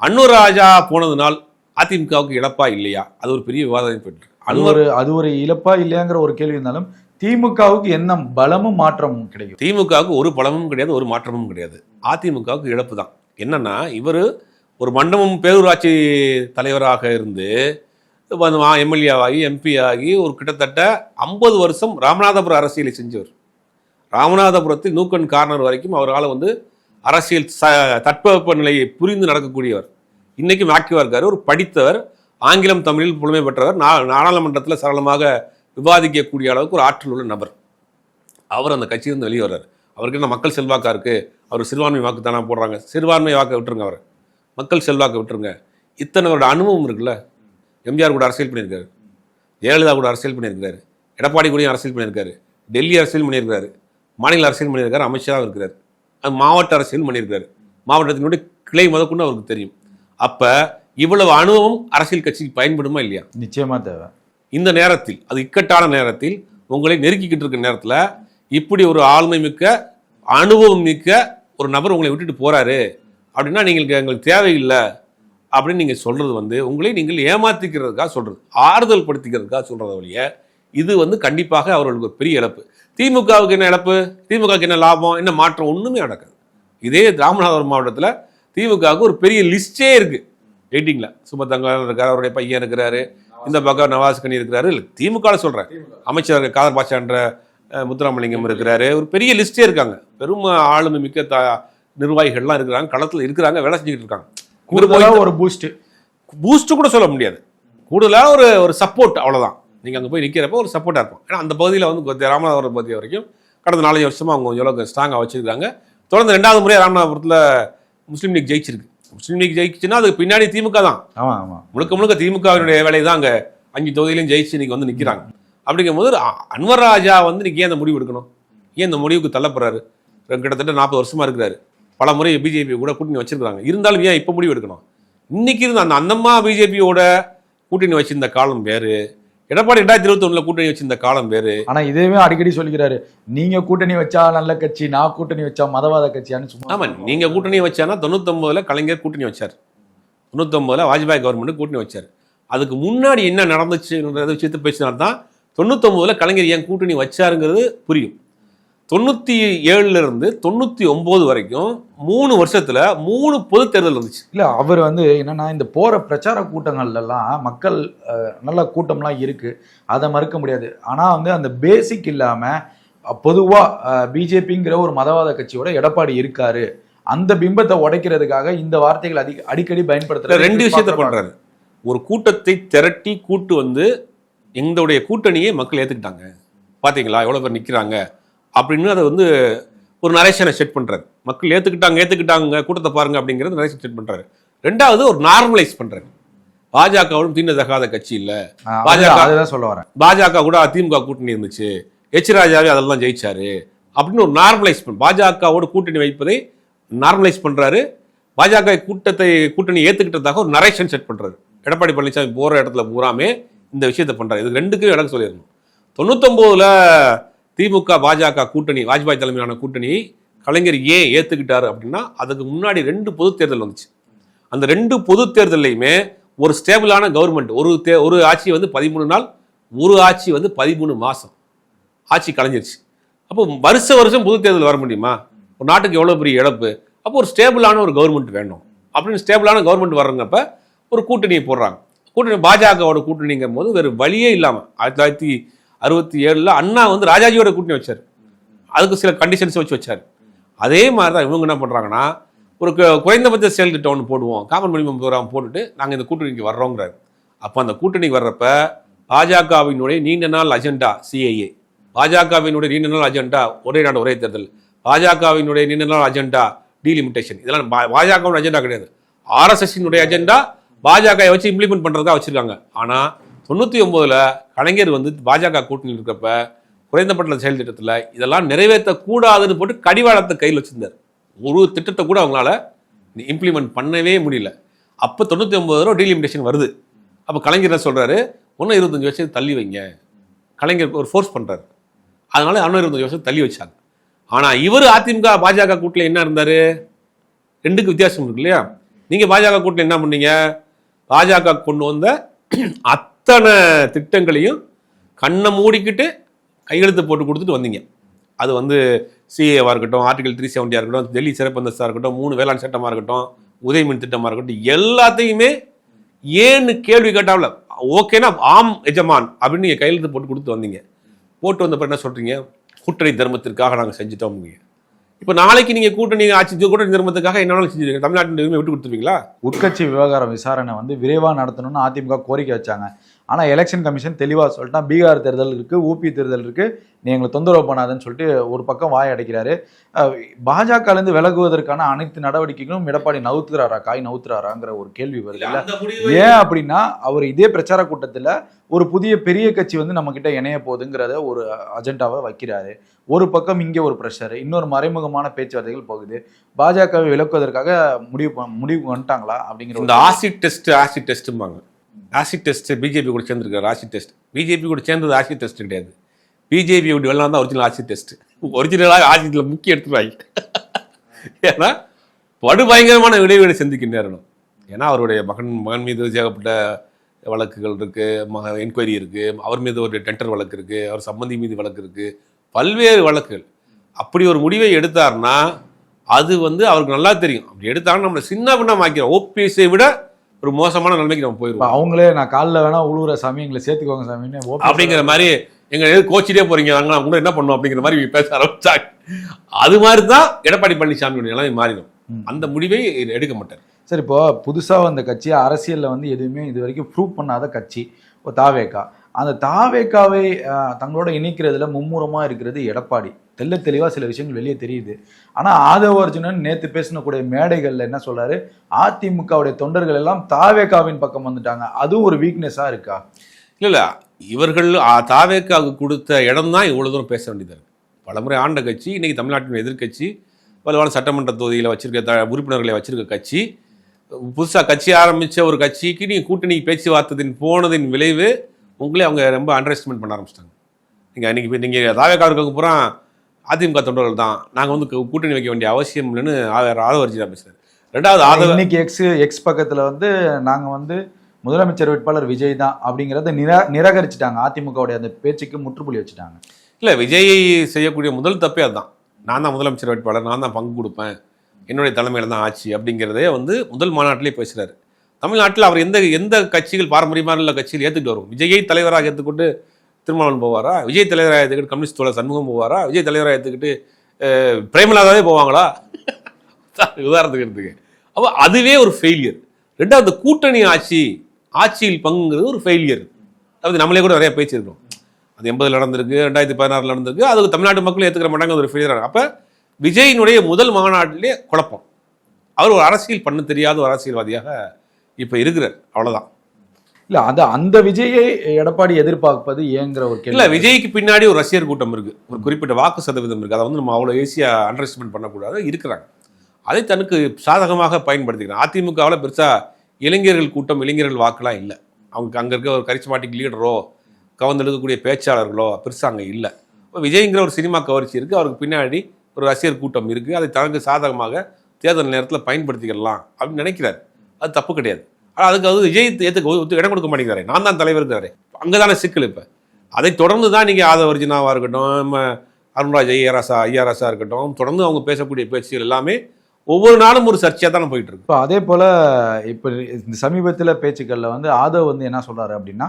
அன்னூர் ராஜா போனதுனால் அதிமுகவுக்கு இழப்பா இல்லையா? அது ஒரு பெரிய விவாதம் போயிட்டு அது ஒரு அது ஒரு இழப்பா இல்லையாங்கிற ஒரு கேள்வி இருந்தாலும் திமுகவுக்கு என்ன பலமும் மாற்றமும் கிடைக்கும். திமுகவுக்கு ஒரு பலமும் கிடையாது ஒரு மாற்றமும் கிடையாது. அதிமுகவுக்கு இழப்பு தான். என்னன்னா இவர் ஒரு மண்டபம் பேரூராட்சி தலைவராக இருந்து எம்எல்ஏ ஆகி எம்பி ஆகி ஒரு கிட்டத்தட்ட ஐம்பது வருஷம் ராமநாதபுரம் அரசியலை செஞ்சவர். ராமநாதபுரத்தில் நூக்கன் கார்னர் வரைக்கும் அவரால் வந்து அரசியல் ச தட்பவெப்ப நிலையை புரிந்து நடக்கக்கூடியவர். இன்றைக்கும் ஆக்டிவாக இருக்கார். ஒரு படித்தவர் ஆங்கிலம் தமிழில் புலமை பெற்றவர் நா நாடாளுமன்றத்தில் சரளமாக விவாதிக்கக்கூடிய அளவுக்கு ஒரு ஆற்றல் உள்ள நபர். அவர் அந்த கட்சியிலிருந்து வெளியே வர்றார். அவருக்கு என்ன மக்கள் செல்வாக்கா இருக்குது அவர் சிறுபான்மை வாக்கு தானே போடுறாங்க. சிறுபான்மை வாக்கை விட்டுருங்க அவர். மக்கள் செல்வாக்கை விட்டுருங்க. இத்தனை அவரோட அனுபவம் இருக்குல்ல? எம்ஜிஆர் கூட அரசியல் பண்ணியிருக்காரு. ஜெயலலிதா கூட அரசியல் பண்ணியிருக்காரு. எடப்பாடி கூடயும் அரசியல் பண்ணியிருக்காரு. டெல்லி அரசியல் பண்ணியிருக்காரு. மாநில அரசியல் பண்ணியிருக்காரு அமைச்சராக இருக்கிறார். அது மாவட்ட அரசியல் பண்ணியிருக்காரு. மாவட்டத்தினுடைய கிளை முதற்கொண்டு அவருக்கு தெரியும். அப்போ இவ்வளவு அனுபவம் அரசியல் கட்சிக்கு பயன்படுமா இல்லையா? நிச்சயமா தேவை. இந்த நேரத்தில் அது இக்கட்டான நேரத்தில் உங்களை நெருக்கிக்கிட்டு இருக்க நேரத்தில் இப்படி ஒரு ஆளுமை மிக்க அனுபவம் மிக்க ஒரு நபர் உங்களை விட்டுட்டு போறாரு. அப்படின்னா நீங்கள் எங்களுக்கு தேவையில்லை. அப்படின்னு நீங்கள் சொல்றது வந்து உங்களை நீங்கள் ஏமாத்திக்கிறதுக்காக சொல்றது ஆறுதல் படுத்திக்கிறதுக்காக சொல்றத வழிய இது வந்து கண்டிப்பாக அவர்களுக்கு ஒரு பெரிய இழப்பு. திமுகவுக்கு என்ன இழப்பு? திமுகவுக்கு என்ன லாபம்? என்ன மாற்றம்? ஒன்றுமே நடக்காது. இதே ராமநாதபுரம் மாவட்டத்தில் திமுகவுக்கு ஒரு பெரிய லிஸ்டே இருக்கு. வெயிட்டிங்கில் சுமத்தங்க இருக்கார் அவருடைய பையன் இருக்கிறாரு. இந்த பக்கம் நவாஸ் கனி இருக்கிறாரு. இல்லை திமுக சொல்கிறேன் அமைச்சர் காதர் பாஷான்ற முத்துராமலிங்கம் இருக்கிறாரு. ஒரு பெரிய லிஸ்டே இருக்காங்க. பெரும் ஆளுமை மிக்க த நிர்வாகிகள்லாம் இருக்கிறாங்க. களத்தில் இருக்கிறாங்க வேலை செஞ்சுக்கிட்டு இருக்காங்க. இவர் போய் கூடுதலா ஒரு பூஸ்ட் பூஸ்ட் கூட சொல்ல முடியாது. கூடுதலாக ஒரு ஒரு சப்போர்ட் அவ்வளவுதான். நீங்கள் அங்கே போய் நிற்கிறப்ப ஒரு சப்போர்ட்டாக இருக்கும். ஏன்னா அந்த பகுதியில் வந்து ராமநாதபுரம் பகுதி வரைக்கும் கடந்த நாலஞ்சு வருஷமா அவங்க அளவுக்கு ஸ்ட்ராங்காக வச்சிருக்காங்க தொடர்ந்து ரெண்டாவது முறையாக ராமநாதபுரத்தில் முஸ்லீம் லீக் ஜெயிச்சிருக்கு. முஸ்லீம் லீக் ஜெயிச்சுன்னா அதுக்கு பின்னாடி திமுக தான். ஆமா ஆமா. முழுக்க முழுக்க திமுகவினுடைய வேலை தான் அங்கே அஞ்சு தொகுதியிலையும் ஜெயிச்சு இன்னைக்கு வந்து நிற்கிறாங்க அப்படிங்கும்போது அன்வர் ராஜா வந்து இன்னைக்கு ஏன் அந்த முடிவு எடுக்கணும்? ஏன் இந்த முடிவுக்கு தள்ளப்படுறாரு? கிட்டத்தட்ட நாற்பது வருஷமா இருக்கிறாரு. பல முறை பிஜேபி கூட கூட்டணி வச்சிருக்காங்க இருந்தாலும் ஏன் இப்போ முடிவு எடுக்கணும்? இன்னைக்கு இருந்த அந்த அந்தம்மா பிஜேபியோட கூட்டணி வச்சிருந்த காலம் வேறு. எடப்பாடி ரெண்டாயிரத்தி இருபத்தி கூட்டணி வச்சிருந்த காலம் வேறு. ஆனா இதையுமே அடிக்கடி சொல்லிக்கிறாரு. நீங்க கூட்டணி வச்சா நல்ல கட்சி நான் கூட்டணி வச்சா மதவாத கட்சியான்னு சும்மா ஆமா நீங்க கூட்டணி வச்சானா தொண்ணூத்தொன்பதுல கலைஞர் கூட்டணி வச்சார். தொண்ணூத்தொன்பதுல வாஜ்பாய் கவர்மெண்ட் கூட்டணி வச்சார். அதுக்கு முன்னாடி என்ன நடந்துச்சுன்றத விஷயத்தை பேசினா தான் தொண்ணூத்தொன்பதுல கலைஞர் ஏன் கூட்டணி வச்சாருங்கிறது புரியும். தொண்ணூத்தி ஏழுல இருந்து தொண்ணூத்தி ஒன்பது வரைக்கும் மூணு வருஷத்துல மூணு பொது தேர்தல் இருந்துச்சு. இல்ல அவர் வந்து என்னன்னா இந்த போற பிரச்சார கூட்டங்கள்ல எல்லாம் மக்கள் நல்ல கூட்டம்லாம் இருக்கு. அதை மறுக்க முடியாது. ஆனா வந்து அந்த பேசிக் இல்லாம அஹ், பொதுவா பிஜேபிங்கிற ஒரு மதவாத கட்சியோட எடப்பாடி இருக்காரு. அந்த பிம்பத்தை உடைக்கிறதுக்காக இந்த வார்த்தைகள் அதிக அடிக்கடி பயன்படுத்துற ரெண்டு விஷயத்த பண்றாரு. ஒரு கூட்டத்தை திரட்டி கூட்டு வந்து எங்களுடைய கூட்டணியை மக்கள் ஏத்துக்கிட்டாங்க. பாத்தீங்களா? எவ்வளவு பேர் நிக்கிறாங்க? அப்படின்னு அதை வந்து ஒரு நரேஷனை செட் பண்றாரு. மக்கள் ஏத்துக்கிட்டாங்க ஏத்துக்கிட்டாங்க கூட்டத்தை பாருங்க அப்படிங்கறது நரேஷன் செட் பண்றாரு. ரெண்டாவது ஒரு நார்மலைஸ் பண்றாரு. பாஜகவும் தீண்டத்தகாத கட்சி இல்ல. பாஜக சொல்ல வரேன். பாஜக கூட திமுக கூட்டணி இருந்துச்சு. எச் ராஜாவே அதெல்லாம் ஜெயிச்சாரு. அப்படின்னு ஒரு நார்மலைஸ் பண்ண பாஜகவோட கூட்டணி வைப்பதை நார்மலைஸ் பண்றாரு. பாஜக கூட்டத்தை கூட்டணி ஏத்துக்கிட்டதாக ஒரு நரேஷன் செட் பண்றாரு. எடப்பாடி பழனிசாமி போற இடத்துல பூராமே இந்த விஷயத்தை பண்றாரு. இது ரெண்டுக்கும் எனக்கு சொல்லிடணும். தொண்ணூத்தொன்பதுல திமுக பாஜக கூட்டணி வாஜ்பாய் தலைமையிலான கூட்டணி கலைஞர் ஏன் ஏற்றுக்கிட்டாரு அப்படின்னா அதுக்கு முன்னாடி ரெண்டு பொது தேர்தல் வந்துச்சு. அந்த ரெண்டு பொது தேர்தல்லையுமே ஒரு ஸ்டேபிளான கவர்மெண்ட் ஒரு தே ஒரு ஆட்சி வந்து பதிமூணு நாள் ஒரு ஆட்சி வந்து பதிமூணு மாதம் ஆட்சி கலைஞ்சிருச்சு. அப்போ வருஷ வருஷம் பொது தேர்தல் வர முடியுமா? ஒரு நாட்டுக்கு எவ்வளோ பெரிய இழப்பு? அப்போ ஒரு ஸ்டேபிளான ஒரு கவர்மெண்ட் வேணும். அப்படின்னு ஸ்டேபிளான கவர்மெண்ட் வர்றங்கப்ப ஒரு கூட்டணியை போடுறாங்க. கூட்டணி பாஜகவோட கூட்டணிங்கும் போது வேறு வழியே இல்லாமல் ஆயிரத்தி தொள்ளாயிரத்தி அறுபத்தி ஏழில் அண்ணா வந்து ராஜாஜியோட கூட்டணி வச்சார். அதுக்கு சில கண்டிஷன்ஸ் வச்சு வச்சார். அதே மாதிரி தான் இவங்க என்ன பண்ணுறாங்கன்னா ஒரு கு- குறைந்தபட்ச செயல் திட்டம் ஒன்று போடுவோம். காமன் மினிமம் ப்ரோக்ராம் போட்டுட்டு நாங்கள் இந்த கூட்டணிக்கு வர்றோங்கிறார். அப்போ அந்த கூட்டணிக்கு வர்றப்ப பாஜகவினுடைய நீண்ட நாள் அஜெண்டா சிஐஏ பாஜகவினுடைய நீண்ட நாள் அஜெண்டா ஒரே நாடு ஒரே தேர்தல். பாஜகவினுடைய நீண்ட நாள் அஜெண்டா டீலிமிட்டேஷன் இதெல்லாம் பாஜகவுடைய அஜெண்டா கிடையாது. ஆர்எஸ்எஸ்னுடைய அஜெண்டா பாஜக வச்சு இம்ப்ளிமெண்ட் பண்ணுறதுக்காக வச்சுருக்காங்க. ஆனால் தொண்ணூற்றி ஒம்போதில் கலைஞர் வந்து பாஜக கூட்டணியில் இருக்கப்ப குறைந்தபட்ச செயல் திட்டத்தில் இதெல்லாம் நிறைவேற்றக்கூடாதுன்னு போட்டு கடிவாளத்தை கையில் வச்சிருந்தார். ஒரு திட்டத்தை கூட அவங்களால இம்ப்ளிமெண்ட் பண்ணவே முடியல. அப்போ தொண்ணூற்றி ஒம்பது ரூபா டீலிமிட்டேஷன் வருது. அப்போ கலைஞர் என்ன சொல்கிறாரு ஒன்றும் இருபத்தஞ்சி வருஷம் தள்ளி வைங்க. கலைஞர் ஒரு ஃபோர்ஸ் பண்ணுறாரு அதனால இன்னும் இருபத்தஞ்சு வருஷம் தள்ளி வச்சாங்க. ஆனால் இவர் அதிமுக பாஜக கூட்டில் என்ன இருந்தார்? ரெண்டுக்கு வித்தியாசம் இருக்கு இல்லையா? நீங்கள் பாஜக கூட்டில் என்ன பண்ணீங்க? பாஜக கொண்டு வந்த அத்தனை திட்டங்களையும் கண்ணை மூடிக்கிட்டு கையெழுத்து போட்டு கொடுத்துட்டு வந்தீங்க. அது வந்து சிஏவாக இருக்கட்டும் ஆர்டிகல் த்ரீ செவன்ட்டியாக இருக்கட்டும் டெல்லி சிறப்பு அந்தஸ்தாக இருக்கட்டும் மூணு வேளாண் சட்டமாக இருக்கட்டும் உதயமின் திட்டமாக இருக்கட்டும் எல்லாத்தையுமே ஏன்னு கேள்வி கேட்டாவில் ஓகேனா ஆம் எஜமான் அப்படின்னு நீங்கள் கையெழுத்து போட்டு கொடுத்து வந்தீங்க. போட்டு வந்தப்ப என்ன சொல்கிறீங்க கூட்டணி தர்மத்திற்காக நாங்கள் செஞ்சுட்டோம் நீங்கள் இப்போ நாளைக்கு நீங்கள் கூட்டணி ஆட்சி கூட்டணி தர்மத்துக்காக என்ன செஞ்சுருக்கீங்க தமிழ்நாட்டின் விட்டு கொடுத்துருவீங்களா? உட்கட்சி விவகார விசாரணை வந்து விரைவாக நடத்தணும்னு அதிமுக கோரிக்கை வச்சாங்க. ஆனால் எலெக்ஷன் கமிஷன் தெளிவாக சொல்லிட்டான் பீகார் தேர்தல் இருக்குது ஊபி தேர்தல் இருக்குது நீ எங்களை தொந்தரவு பண்ணாதுன்னு சொல்லிட்டு ஒரு பக்கம் வாய் அடைக்கிறாரு. பாஜகலேருந்து விலகுவதற்கான அனைத்து நடவடிக்கைகளும் எடப்பாடி நவுத்துறாரா காய் நவுத்துறாராங்கிற ஒரு கேள்வி வருது இல்ல? ஏன் அப்படின்னா அவர் இதே பிரச்சார கூட்டத்தில் ஒரு புதிய பெரிய கட்சி வந்து நம்ம கிட்ட இணைய போகுதுங்கிறத ஒரு அஜெண்டாவை வைக்கிறாரு. ஒரு பக்கம் இங்கே ஒரு ப்ரெஷர் இன்னொரு மறைமுகமான பேச்சுவார்த்தைகள் போகுது. பாஜகவை விலக்குவதற்காக முடிவு முடிவு வந்துட்டாங்களா அப்படிங்கிற இந்த ஆசிட் டெஸ்ட் ஆசிட் டெஸ்ட்டும்பாங்க ஆசிட் டெஸ்ட் பிஜேபி கூட சேர்ந்துருக்காரு ஆசிட் டெஸ்ட். பிஜேபி கூட சேர்ந்தது ஆசிட் டெஸ்ட் கிடையாது. பிஜேபி இப்படி வெள்ளம் தான் ஒரிஜினல் ஆசிட் டெஸ்ட். ஒரிஜினலாக ஆசிட்டில் முக்கிய எடுத்துருவாங்க ஏன்னா படுபயங்கரமான விளைவுகளை சந்திக்க நேரணும். ஏன்னா அவருடைய மகன் மகன் மீது சேகப்பட்ட வழக்குகள் இருக்குது மக என்கொயரி இருக்குது அவர் மீது ஒரு டெண்டர் வழக்கு இருக்குது அவர் சம்பந்தி மீது வழக்கு இருக்குது பல்வேறு வழக்குகள். அப்படி ஒரு முடிவை எடுத்தார்னா அது வந்து அவருக்கு நல்லா தெரியும். அப்படி எடுத்தாங்கன்னா நம்மளை சின்ன பின்னம் ஆக்கிறோம் ஓபிஎஸ்ஐ விட ஒரு மோசமான நிலைமைக்கு நம்ம இப்ப போயிடுவோம் அவங்களே நான் காலில் வேணா உழுவுற சாமி எங்களை சேர்த்துக்கோங்க சாமின்னு அப்படிங்கிற மாதிரி எங்க எது கோச்சிட்டே போறீங்க? நாங்க கூட என்ன பண்ணுவோம்? அப்படிங்கிற மாதிரி பேச ஆரம்பிச்சாங்க. அது மாதிரி தான் எடப்பாடி பழனிசாமியோட நிலைமை மாறிடும். அந்த முடிவை எடுக்க மாட்டார். சரி இப்போ புதுசா வந்த கட்சி அரசியல்ல வந்து எதுவுமே இது வரைக்கும் ப்ரூவ் பண்ணாத கட்சி தாவேக்கா. அந்த தாவேக்காவை தங்களோட இணைக்கிறதுல மும்முரமா இருக்கிறது எடப்பாடி. தெள்ள தெளிவாக சில விஷயங்கள் வெளியே தெரியுது. ஆனால் ஆதவ அர்ஜுனன் நேற்று பேசினக்கூடிய மேடைகளில் என்ன சொல்கிறாரு அதிமுகவுடைய தொண்டர்கள் எல்லாம் தாவேக்காவின் பக்கம் வந்துட்டாங்க. அதுவும் ஒரு வீக்னஸாக இருக்கா? இல்லை இல்லை. இவர்கள் தாவேக்காவுக்கு கொடுத்த இடம் தான் இவ்வளோ தூரம் பேச வேண்டியதாக இருக்குது பலமுறை ஆண்ட கட்சி இன்றைக்கி தமிழ்நாட்டின் எதிர்க்கட்சி வலுவான சட்டமன்ற தொகுதியில் வச்சிருக்க த உறுப்பினர்களை வச்சிருக்க கட்சி புதுசாக கட்சி ஆரம்பித்த ஒரு கட்சிக்கு நீங்கள் கூட்டணி பேச்சுவார்த்தையின் போனதின் விளைவு உங்களே அவங்க ரொம்ப அண்டர் எஸ்டிமேட் பண்ண ஆரம்பிச்சிட்டாங்க. நீங்கள் இன்னைக்கு நீங்கள் தாவேக்காருக்கு பூரா அதிமுக தொண்டர்கள் தான். நாங்கள் வந்து கூட்டணி வைக்க வேண்டிய அவசியம் இல்லைன்னு ஆதவர்ஜினா பேசுறாரு. ரெண்டாவது ஆதவ இன்னைக்கு எக்ஸ் எக்ஸ் பக்கத்துல வந்து நாங்க வந்து முதலமைச்சர் வேட்பாளர் விஜய் தான் அப்படிங்கறத நிரா நிராகரிச்சுட்டாங்க. அதிமுகவுடைய அந்த பேச்சுக்கு முற்றுப்புள்ளி வச்சுட்டாங்க. இல்லை விஜயை செய்யக்கூடிய முதல் தப்பே அதுதான். நான் தான் முதலமைச்சர் வேட்பாளர் நான் தான் பங்கு கொடுப்பேன். என்னுடைய தலைமையில் தான் ஆட்சி அப்படிங்கிறதே வந்து முதல் மாநாட்டிலே பேசுகிறாரு தமிழ்நாட்டில் அவர் எந்த எந்த கட்சிகள் பாரம்பரியமான உள்ள கட்சியில் ஏற்றுக்கிட்டு வரும் விஜயை தலைவராக ஏற்றுக்கொண்டு திருமாவளவன் போவாரா? விஜய் தலைவராக ஏற்றுக்கிட்டு கம்யூனிஸ்ட் தோழர் சண்முகம் போவாரா? விஜய் தலைவராக ஏற்றுக்கிட்டு அஹ், பிரேமலாதாவே போவாங்களா? உதாரணத்துக்கு எடுத்துக்க. அப்போ அதுவே ஒரு ஃபெயிலியர் ரெண்டாவது கூட்டணி ஆட்சி ஆட்சியில் பங்குங்கிறது ஒரு ஃபெயிலியர் அதாவது நம்மளே கூட நிறைய பேச்சு அது எண்பதுல நடந்திருக்கு ரெண்டாயிரத்தி பதினாறுல நடந்திருக்கு அது தமிழ்நாட்டு மக்கள் ஏற்றுக்கிற மாட்டாங்க ஒரு ஃபெயிலியர் அப்போ விஜயினுடைய முதல் மாநாட்டிலே குழப்பம். அவர் ஒரு அரசியல் பண்ண தெரியாத ஒரு அரசியல்வாதியாக இப்போ இருக்கிறார். அவ்வளோதான் இல்ல அது அந்த விஜயை எடப்பாடி எதிர்பார்ப்பது ஏங்கிற ஒரு இல்ல விஜய்க்கு பின்னாடி ஒரு ரசிகர் கூட்டம் இருக்கு. ஒரு குறிப்பிட்ட வாக்கு சதவீதம் இருக்கு. அதை வந்து நம்ம அவ்வளோ ஈஸியா அண்டர் எஸ்டிமேட் பண்ணக்கூடாது. இருக்கிறாங்க. அதை தனக்கு சாதகமாக பயன்படுத்திக்கிறாங்க. அதிமுகவில் பெருசா இளைஞர்கள் கூட்டம் இளைஞர்கள் வாக்குலாம் இல்லை. அவங்க அங்க இருக்க ஒரு கரிஸ்மாட்டிக் லீடரோ கவர்ந்தெழுக்கக்கூடிய பேச்சாளர்களோ பெருசா அங்கே இல்லை. இப்போ விஜய்ங்கிற ஒரு சினிமா கவர்ச்சி இருக்கு. அவருக்கு பின்னாடி ஒரு ரசிகர் கூட்டம் இருக்கு. அதை தனக்கு சாதகமாக தேர்தல் நேரத்தில் பயன்படுத்திக்கலாம் அப்படின்னு நினைக்கிறார். அது தப்பு கிடையாது. ஆனால் அதுக்கு அது விஜய் ஏற்றுக்க இடம் கொடுக்க மாட்டேங்கிறாரு. நான் தான் தலைவருங்கிறாரு அங்கே தானே சிக்கல் இப்போ. அதை தொடர்ந்து தான் நீங்கள் ஆதவர்ஜினாவாக இருக்கட்டும் நம்ம அருண்ராஜ் ஐயராசா ஐயாராசா இருக்கட்டும் தொடர்ந்து அவங்க பேசக்கூடிய பேச்சுகள் எல்லாமே ஒவ்வொரு நாளும் ஒரு சர்ச்சையாக தானே போயிட்டு இருக்கு. இப்போ அதே போல் இப்போ இந்த சமீபத்தில் பேச்சுக்களில் வந்து ஆதவ் வந்து என்ன சொல்கிறாரு அப்படின்னா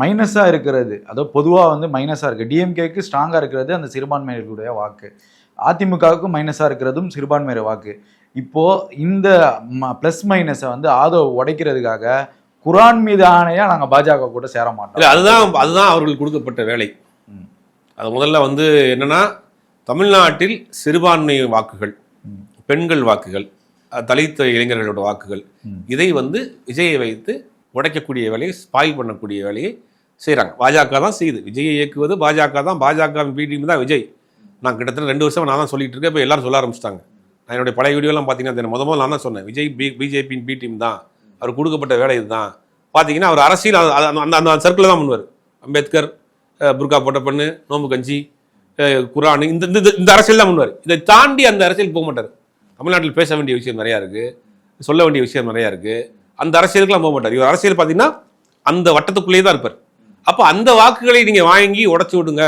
மைனஸாக இருக்கிறது அதோ பொதுவாக வந்து மைனஸாக இருக்குது டிஎம்கேக்கு ஸ்ட்ராங்காக இருக்கிறது அந்த சிறுபான்மையினர்களுடைய வாக்கு. அதிமுகவுக்கு மைனஸாக இருக்கிறதும் சிறுபான்மையர் வாக்கு. இப்போ இந்த ப்ளஸ் மைனஸை வந்து ஆதவ் உடைக்கிறதுக்காக குரான் மீது ஆணையா நாங்கள் பாஜக கூட சேர மாட்டோம். அதுதான் அதுதான் அவர்களுக்கு கொடுக்கப்பட்ட வேலை. ம். அது முதல்ல வந்து என்னன்னா தமிழ்நாட்டில் சிறுபான்மை வாக்குகள் ம். பெண்கள் வாக்குகள் அஹ், தலித் இளைஞர்களோட வாக்குகள் ம். இதை வந்து விஜயை வைத்து உடைக்கக்கூடிய வேலையை ஸ்பாயில் பண்ணக்கூடிய வேலையை செய்கிறாங்க பாஜக தான் செய்யுது. விஜயை இயக்குவது பாஜக தான். பாஜகவின் பி டீம் தான் விஜய். நான் கிட்டத்தட்ட ரெண்டு வருஷம் நான் தான் சொல்லிட்டு இருக்கேன். இப்போ எல்லாரும் சொல்ல ஆரம்பிச்சிட்டாங்க. நான் என்னுடைய பழைய வீடியோலாம் பார்த்தீங்கன்னா முத முதல்ல நான் தான் சொன்னேன். விஜய் பி பிஜேபியின் பி டீம் தான். அவர் கொடுக்கப்பட்ட வேலை இதுதான். பார்த்தீங்கன்னா அவர் அரசியல் அந்த அந்த அந்த சர்க்கிளில் தான் பண்ணுவார் அம்பேத்கர் புர்கா போட்ட பண்ணு நோம்பு கஞ்சி குரான் இந்த இந்த இந்த அரசியல் தான் பண்ணுவார் இதை தாண்டி அந்த அரசியல் போக மாட்டார். தமிழ்நாட்டில் பேச வேண்டிய விஷயம் நிறையா இருக்குது சொல்ல வேண்டிய விஷயம் நிறையா இருக்குது அந்த அரசியலுக்குலாம் போக மாட்டார். இவர் அரசியல் பார்த்தீங்கன்னா அந்த வட்டத்துக்குள்ளேயே தான் இருப்பார். அப்போ அந்த வாக்குகளை நீங்கள் வாங்கி உடச்சி விடுங்க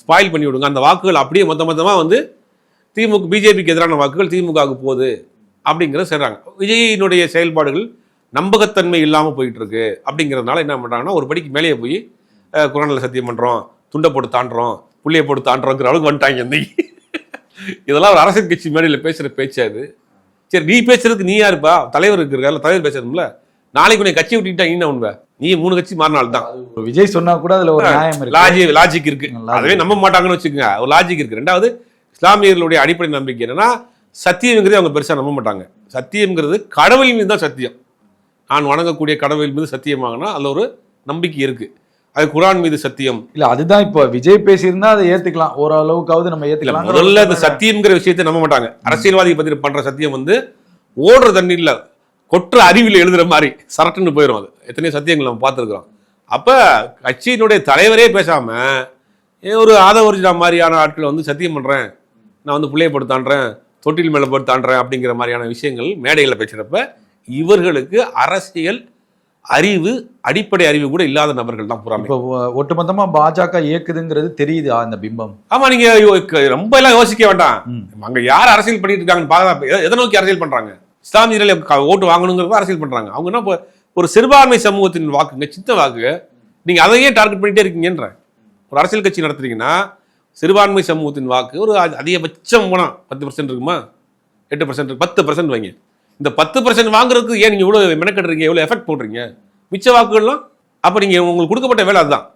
ஸ்பாயில் பண்ணி விடுங்க. அந்த வாக்குகள் அப்படியே மொத்த மொத்தமாக வந்து திமுக பிஜேபிக்கு எதிரான வாக்குகள் திமுகவுக்கு போகுது அப்படிங்கிறத செய்கிறாங்க விஜயினுடைய செயல்பாடுகள் நம்பகத்தன்மை இல்லாமல் போயிட்டு இருக்கு அப்படிங்கிறதுனால என்ன பண்ணுறாங்கன்னா ஒரு படிக்கு மேலேயே போய் குரானில் சத்தியம் பண்ணுறோம் துண்டை போட்டு தாண்டுறோம் புள்ளைய போட்டு தாண்டுறோங்கிற அளவுக்கு வந்துட்டாங்க இன்னைக்கு. *laughs* இதெல்லாம் ஒரு அரசியல் கட்சி மேடையில் பேசுகிற பேச்சா இது? சரி நீ பேசுறதுக்கு நீ யாருப்பா? தலைவர் இருக்கிறாரு தலைவர் பேசணும்ல. நாளைக்கு உன்னை கட்சி விட்டுட்டா நீ என்ன பண்ணுவ? நீ மூணு கட்சி மாறினால்தான். தான் விஜய் சொன்னா கூட அதுல ஒரு லாஜிக் லாஜிக் இருக்கு. அதுவே நம்ப மாட்டாங்கன்னு வச்சுக்கோங்க. ஒரு லாஜிக் இருக்கு. ரெண்டாவது இஸ்லாமியர்களுடைய அடிப்படை நம்பிக்கை என்னன்னா சத்தியம்ங்கிறது அவங்க பெருசா நம்ப மாட்டாங்க. சத்தியம்ங்கிறது கடவுள் மீது தான் சத்தியம். நான் வணங்கக்கூடிய கடவுள் மீது சத்தியம் வாங்கினா அதுல ஒரு நம்பிக்கை இருக்கு. அது குரான் மீது சத்தியம். இல்ல அதுதான் இப்போ விஜய் பேசியிருந்தா அதை ஏத்துக்கலாம். ஓரளவுக்காவது நம்ம இல்ல ஏத்துக்கலாம். முதல்ல இந்த சத்தியம்ங்கிற விஷயத்தை நம்ப மாட்டாங்க. அரசியல்வாதி பத்தி பண்ற சத்தியம் வந்து ஓடுற தண்ணியில் கொற்ற அறிவில் எழுதுற மாதிரி சரட்டுன்னு போயிடும் அது. எத்தனையோ சத்தியங்கள் நம்ம பார்த்துருக்குறோம். அப்ப கட்சியினுடைய தலைவரே பேசாம ஏன் ஒரு ஆதவர்ஜினா மாதிரியான ஆட்கள் வந்து சத்தியம் பண்றேன். நான் வந்து பிள்ளைய போட்டு தாண்டுறேன் தொட்டில் மேல போட்டு தாண்டுறேன் அப்படிங்கிற மாதிரியான விஷயங்கள் மேடைகளில் பேசுறப்ப இவர்களுக்கு அரசியல் அறிவு அடிப்படை அறிவு கூட இல்லாத நபர்கள் தான் புறாமை. இப்போ ஒட்டுமொத்தமா பாஜக இயக்குதுங்கிறது தெரியுது அந்த பிம்பம். ஆமா நீங்க ரொம்ப எல்லாம் யோசிக்க வேண்டாம். அங்க யார் அரசியல் பண்ணிட்டு இருக்காங்கன்னு எதை- நோக்கி அரசியல் பண்றாங்க? இஸ்லாமியர்களை ஓட்டு வாங்கணுங்கிறத அரசியல் பண்றாங்க. அவங்க என்ன ஒரு சிறுபான்மை சமூகத்தின் வாக்குங்க சித்த வாக்கு நீங்க அதையே டார்கெட் பண்ணிட்டே இருக்கீங்கன்ற. ஒரு அரசியல் கட்சி நடத்துறீங்கன்னா சிறுபான்மை சமூகத்தின் வாக்கு ஒரு அதிகபட்சம் போனால் பத்து பர்சன்ட் இருக்குமா? எட்டு பர்சன்ட் பத்து பர்சன்ட் வைங்க. இந்த பத்து பர்சன்ட் வாங்குறதுக்கு ஏன் நீங்கள் இவ்வளோ மெனக்கெடுறீங்க எவ்வளோ எஃபெக்ட் போடுறீங்க? மிச்ச வாக்குகள்லாம் அப்போ நீங்கள் உங்களுக்கு கொடுக்கப்பட்ட வேலை அதுதான்.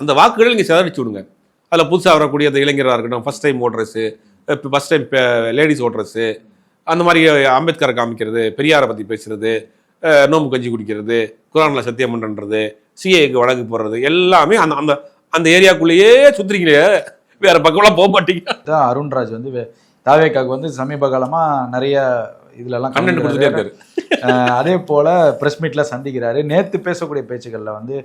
அந்த வாக்குகளை நீங்கள் செதறிச்சு விடுங்க. அதில் புதுசாக வரக்கூடிய அந்த இளைஞராக இருக்கட்டும் ஃபஸ்ட் டைம் ஓட்டுறஸு ஃபஸ்ட் டைம் லேடிஸ் ஓட்ரஸு அந்த மாதிரி அம்பேத்கரை காமிக்கிறது பெரியாரை பற்றி பேசுறது நோம்பு கஞ்சி குடிக்கிறது குரானில் சத்தியம் பண்ணுறது சிஏக்கு வழக்கு போடுறது எல்லாமே அந்த அந்த அந்த ஏரியாக்குள்ளேயே சுற்றுறீங்களே வேற பக்கம்லாம் போக மாட்டீங்க. தான் அருண்ராஜ் வந்து தாவேக்காக்கு வந்து சமீப காலமா நிறைய இதுல எல்லாம் கண்டென்ட் கொடுத்துட்டே இருக்காரு. அதே போல பிரஸ் மீட்ல சந்திக்கிறாரு. நேத்து பேசக்கூடிய பேச்சுக்கள்ல வந்து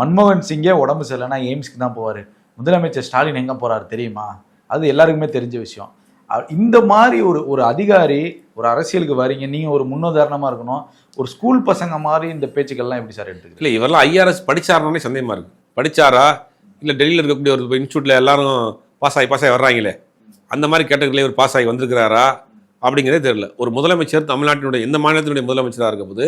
மன்மோகன் சிங்கே உடம்பு சரியில்லைன்னா எய்ம்ஸ்க்கு தான் போவாரு. முதலமைச்சர் ஸ்டாலின் எங்க போறாரு தெரியுமா? அது எல்லாருக்குமே தெரிஞ்ச விஷயம். இந்த மாதிரி ஒரு ஒரு அதிகாரி ஒரு அரசியலுக்கு வரீங்க நீங்க ஒரு முன்னுதாரணமா இருக்கணும். ஒரு ஸ்கூல் பசங்க மாதிரி இந்த பேச்சுக்கள்லாம் எப்படி சார் எடுத்துக்கிறீங்க? இல்லை இவரெல்லாம் ஐஆர்எஸ் படிச்சாருனாலே சந்தேகமா இருக்கு. படிச்சாரா? இல்லை டெல்லியில் இருக்கக்கூடிய ஒரு இன்ஸ்டியூட்டில் எல்லாரும் பாஸ் ஆகி பாஸ் ஆகி வர்றாங்களே. அந்த மாதிரி கேட்டகரியில் ஒரு பாஸ் ஆகி வந்திருக்கிறாரா? அப்படிங்கிறதே தெரியல. ஒரு முதலமைச்சர் தமிழ்நாட்டினுடைய எந்த மாநிலத்தினுடைய முதலமைச்சராக இருக்கும்போது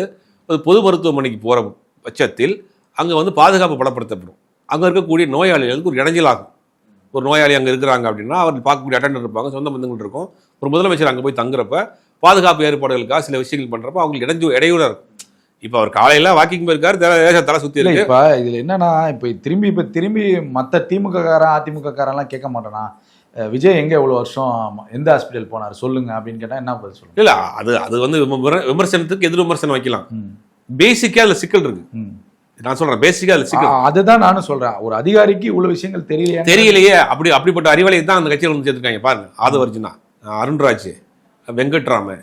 ஒரு பொது மருத்துவமனைக்கு போகிற பட்சத்தில் அங்கே வந்து பாதுகாப்பு பலப்படுத்தப்படும். அங்கே இருக்கக்கூடிய நோயாளிகளுக்கு ஒரு இடைஞ்சலாகும். ஒரு நோயாளி அங்கே இருக்கிறாங்க அப்படின்னா அவர் பார்க்கக்கூடிய அட்டண்டர் இருப்பாங்க சொந்த பந்தங்கள் இருக்கும். ஒரு முதலமைச்சர் அங்கே போய் தங்குறப்ப பாதுகாப்பு ஏற்பாடுகளுக்காக சில விஷயங்கள் பண்ணுறப்ப அவங்களுக்கு இடைஞ்சு இடையூறாக இருக்கும். இப்போ அவர் காலையில் வாக்கிங் போயிருக்காரு தலை தலை சுற்றி இல்ல இப்ப இதுல என்னன்னா இப்ப திரும்பி இப்ப திரும்பி மத்த திமுக காரன் அதிமுக காரெல்லாம் கேட்க மாட்டானா? விஜய் எங்க எவ்வளவு வருஷம் எந்த ஹாஸ்பிட்டல் போனாரு? சொல்லுங்க அப்படின்னு கேட்டா என்ன பதில் சொல்லுங்க? இல்ல அது அது வந்து விமர்- விமர்சனத்துக்கு எதிர் விமர்சனம் வைக்கலாம். ம், பேசிக்கா அதுல சிக்கல் இருக்கு. நான் சொல்றேன் பேசிக்கா அதுல சிக்கல். அதுதான் நானும் சொல்றேன். ஒரு அதிகாரிக்கு இவ்வளவு விஷயங்கள் தெரியலையா தெரியலையே அப்படி அப்படிப்பட்ட அறிவாளியை தான் அந்த கட்சியில் வந்து சேர்த்துருக்காங்க பாருங்க ஆதவர்ஜுனா அருண்ராஜ் வெங்கட்ராம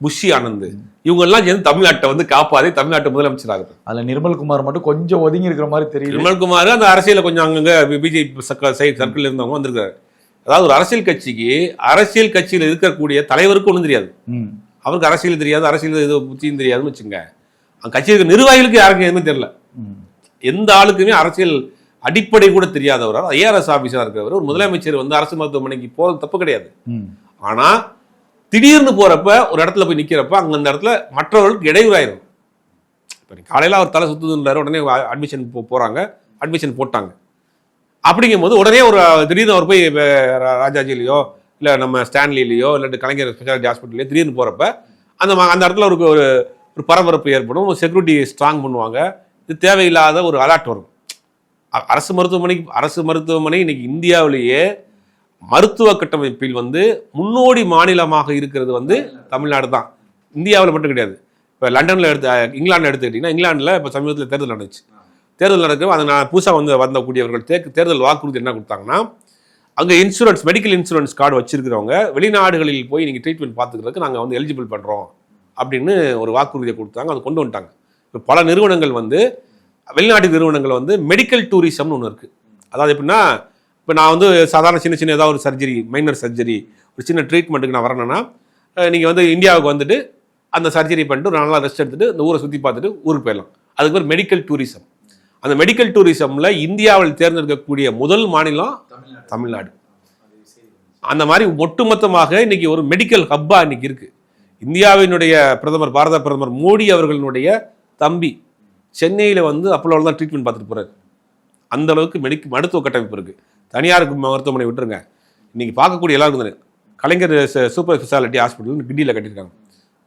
புஷி ஆனந்த். இவங்க எல்லாம் சேர்ந்து தமிழ்நாட்டை வந்து காப்பாதி தமிழ்நாட்டு முதலமைச்சர் ஆகுது அதுல நிர்மல்குமார் மட்டும் கொஞ்சம் ஒதுங்கி இருக்கிற மாதிரி தெரியுது நிர்மல்குமார் அந்த அரசியல கொஞ்சம் அங்கங்க பிஜேபி சைட் சர்க்கிள் இருந்தவங்க வந்திருக்காரு. அதாவது ஒரு அரசியல் கட்சிக்கு அரசியல் கட்சியில் இருக்கக்கூடிய தலைவருக்கு ஒன்றும் தெரியாது. அவருக்கு அரசியல் தெரியாது அரசியல் இது புத்தியும் தெரியாதுன்னு வச்சுங்க அந்த கட்சியில் நிர்வாகிகளுக்கு யாருக்கும் எதுவுமே தெரியல. எந்த ஆளுக்குமே அரசியல் அடிப்படை கூட தெரியாதவர் ஏஆர்எஸ் ஆபீஸரா இருக்கிறவர் ஒரு முதலமைச்சர் வந்து அரசு மருத்துவமனைக்கு போறது தப்பு கிடையாது. ம். திடீர்னு போகிறப்ப ஒரு இடத்துல போய் நிற்கிறப்ப அங்கே அந்த இடத்துல மற்றவர்களுக்கு இடையூறாயிரும். இப்போ காலையில் அவர் தலை சுற்றுதுன்றாரு உடனே அட்மிஷன் போகிறாங்க அட்மிஷன் போட்டாங்க. அப்படிங்கும்போது உடனே ஒரு திடீர்னு அவர் போய் ரா- ராஜாஜிலேயோ இல்லை நம்ம ஸ்டான்லிலேயோ இல்லாட்டி கலைஞர் ஸ்பெஷாலிட்டி ஹாஸ்பிட்டல்லையோ திடீர்னு போகிறப்ப அந்த அந்த இடத்துல ஒரு ஒரு ஒரு பரபரப்பு ஏற்படும். ஒரு செக்யூரிட்டி ஸ்ட்ராங் பண்ணுவாங்க. இது தேவையில்லாத ஒரு அலர்ட் வரும். அரசு மருத்துவமனைக்கு அரசு மருத்துவமனை இன்னைக்கு இந்தியாவிலேயே மருத்துவ கட்டமைப்பில் வந்து முன்னோடி மாநிலமாக இருக்கிறது வந்து தமிழ்நாடு தான். இந்தியாவில் மட்டும் கிடையாது. இப்போ லண்டனில் எடுத்து இங்கிலாந்து எடுத்துக்கிட்டிங்கன்னா இங்கிலாந்தில் இப்போ சமீபத்தில் தேர்தல் நடந்துச்சு. தேர்தல் நடக்க அதை நான் புதுசாக வந்து வந்தக்கூடியவர்கள் தே தேர்தல் வாக்குறுதி என்ன கொடுத்தாங்கன்னா அங்கே இன்சூரன்ஸ் மெடிக்கல் இன்சூரன்ஸ் கார்டு வச்சிருக்கிறவங்க வெளிநாடுகளில் போய் நீங்கள் ட்ரீட்மெண்ட் பார்த்துக்கிறதுக்கு நாங்கள் வந்து எலிஜிபிள் பண்ணுறோம் அப்படின்னு ஒரு வாக்குறுதியை கொடுத்தாங்க. அதை கொண்டு வந்துட்டாங்க. இப்போ பல நிறுவனங்கள் வந்து வெளிநாட்டு நிறுவனங்கள் வந்து மெடிக்கல் டூரிசம்னு ஒன்று இருக்குது அதாவது எப்படின்னா இப்போ நான் வந்து சாதாரண சின்ன சின்ன ஏதாவது ஒரு சர்ஜரி மைனர் சர்ஜரி ஒரு சின்ன ட்ரீட்மெண்ட்டுக்கு நான் வரணும்னா நீங்கள் வந்து இந்தியாவுக்கு வந்துட்டு அந்த சர்ஜரி பண்ணிட்டு ஒரு நல்லா ரெஸ்ட் எடுத்துட்டு இந்த ஊரை சுற்றி பார்த்துட்டு ஊருக்கு போயிடலாம். அதுக்கு பேர் மெடிக்கல் டூரிசம் அந்த மெடிக்கல் டூரிசம்ல இந்தியாவில் தேர்ந்தெடுக்கக்கூடிய முதல் மாநிலம் தமிழ்நாடு. அந்த மாதிரி ஒட்டுமொத்தமாக இன்னைக்கு ஒரு மெடிக்கல் ஹப்பா இன்னைக்கு இருக்கு. இந்தியாவினுடைய பிரதமர் பாரத பிரதமர் மோடி அவர்களுடைய தம்பி சென்னையில் வந்து அப்போலோவில் தான் ட்ரீட்மெண்ட் பார்த்துட்டு போறாரு. அந்த அளவுக்கு மெடிக் மருத்துவ கட்டமைப்பு இருக்கு. தனியாருக்கு மருத்துவமனை விட்டுருங்க. இன்றைக்கி பார்க்கக்கூடிய எல்லாருக்கும் தெரியும். கலைஞர் சூப்பர் ஸ்பெஷாலிட்டி ஹாஸ்பிட்டல் கிண்டியில் கட்டியிருக்காங்க.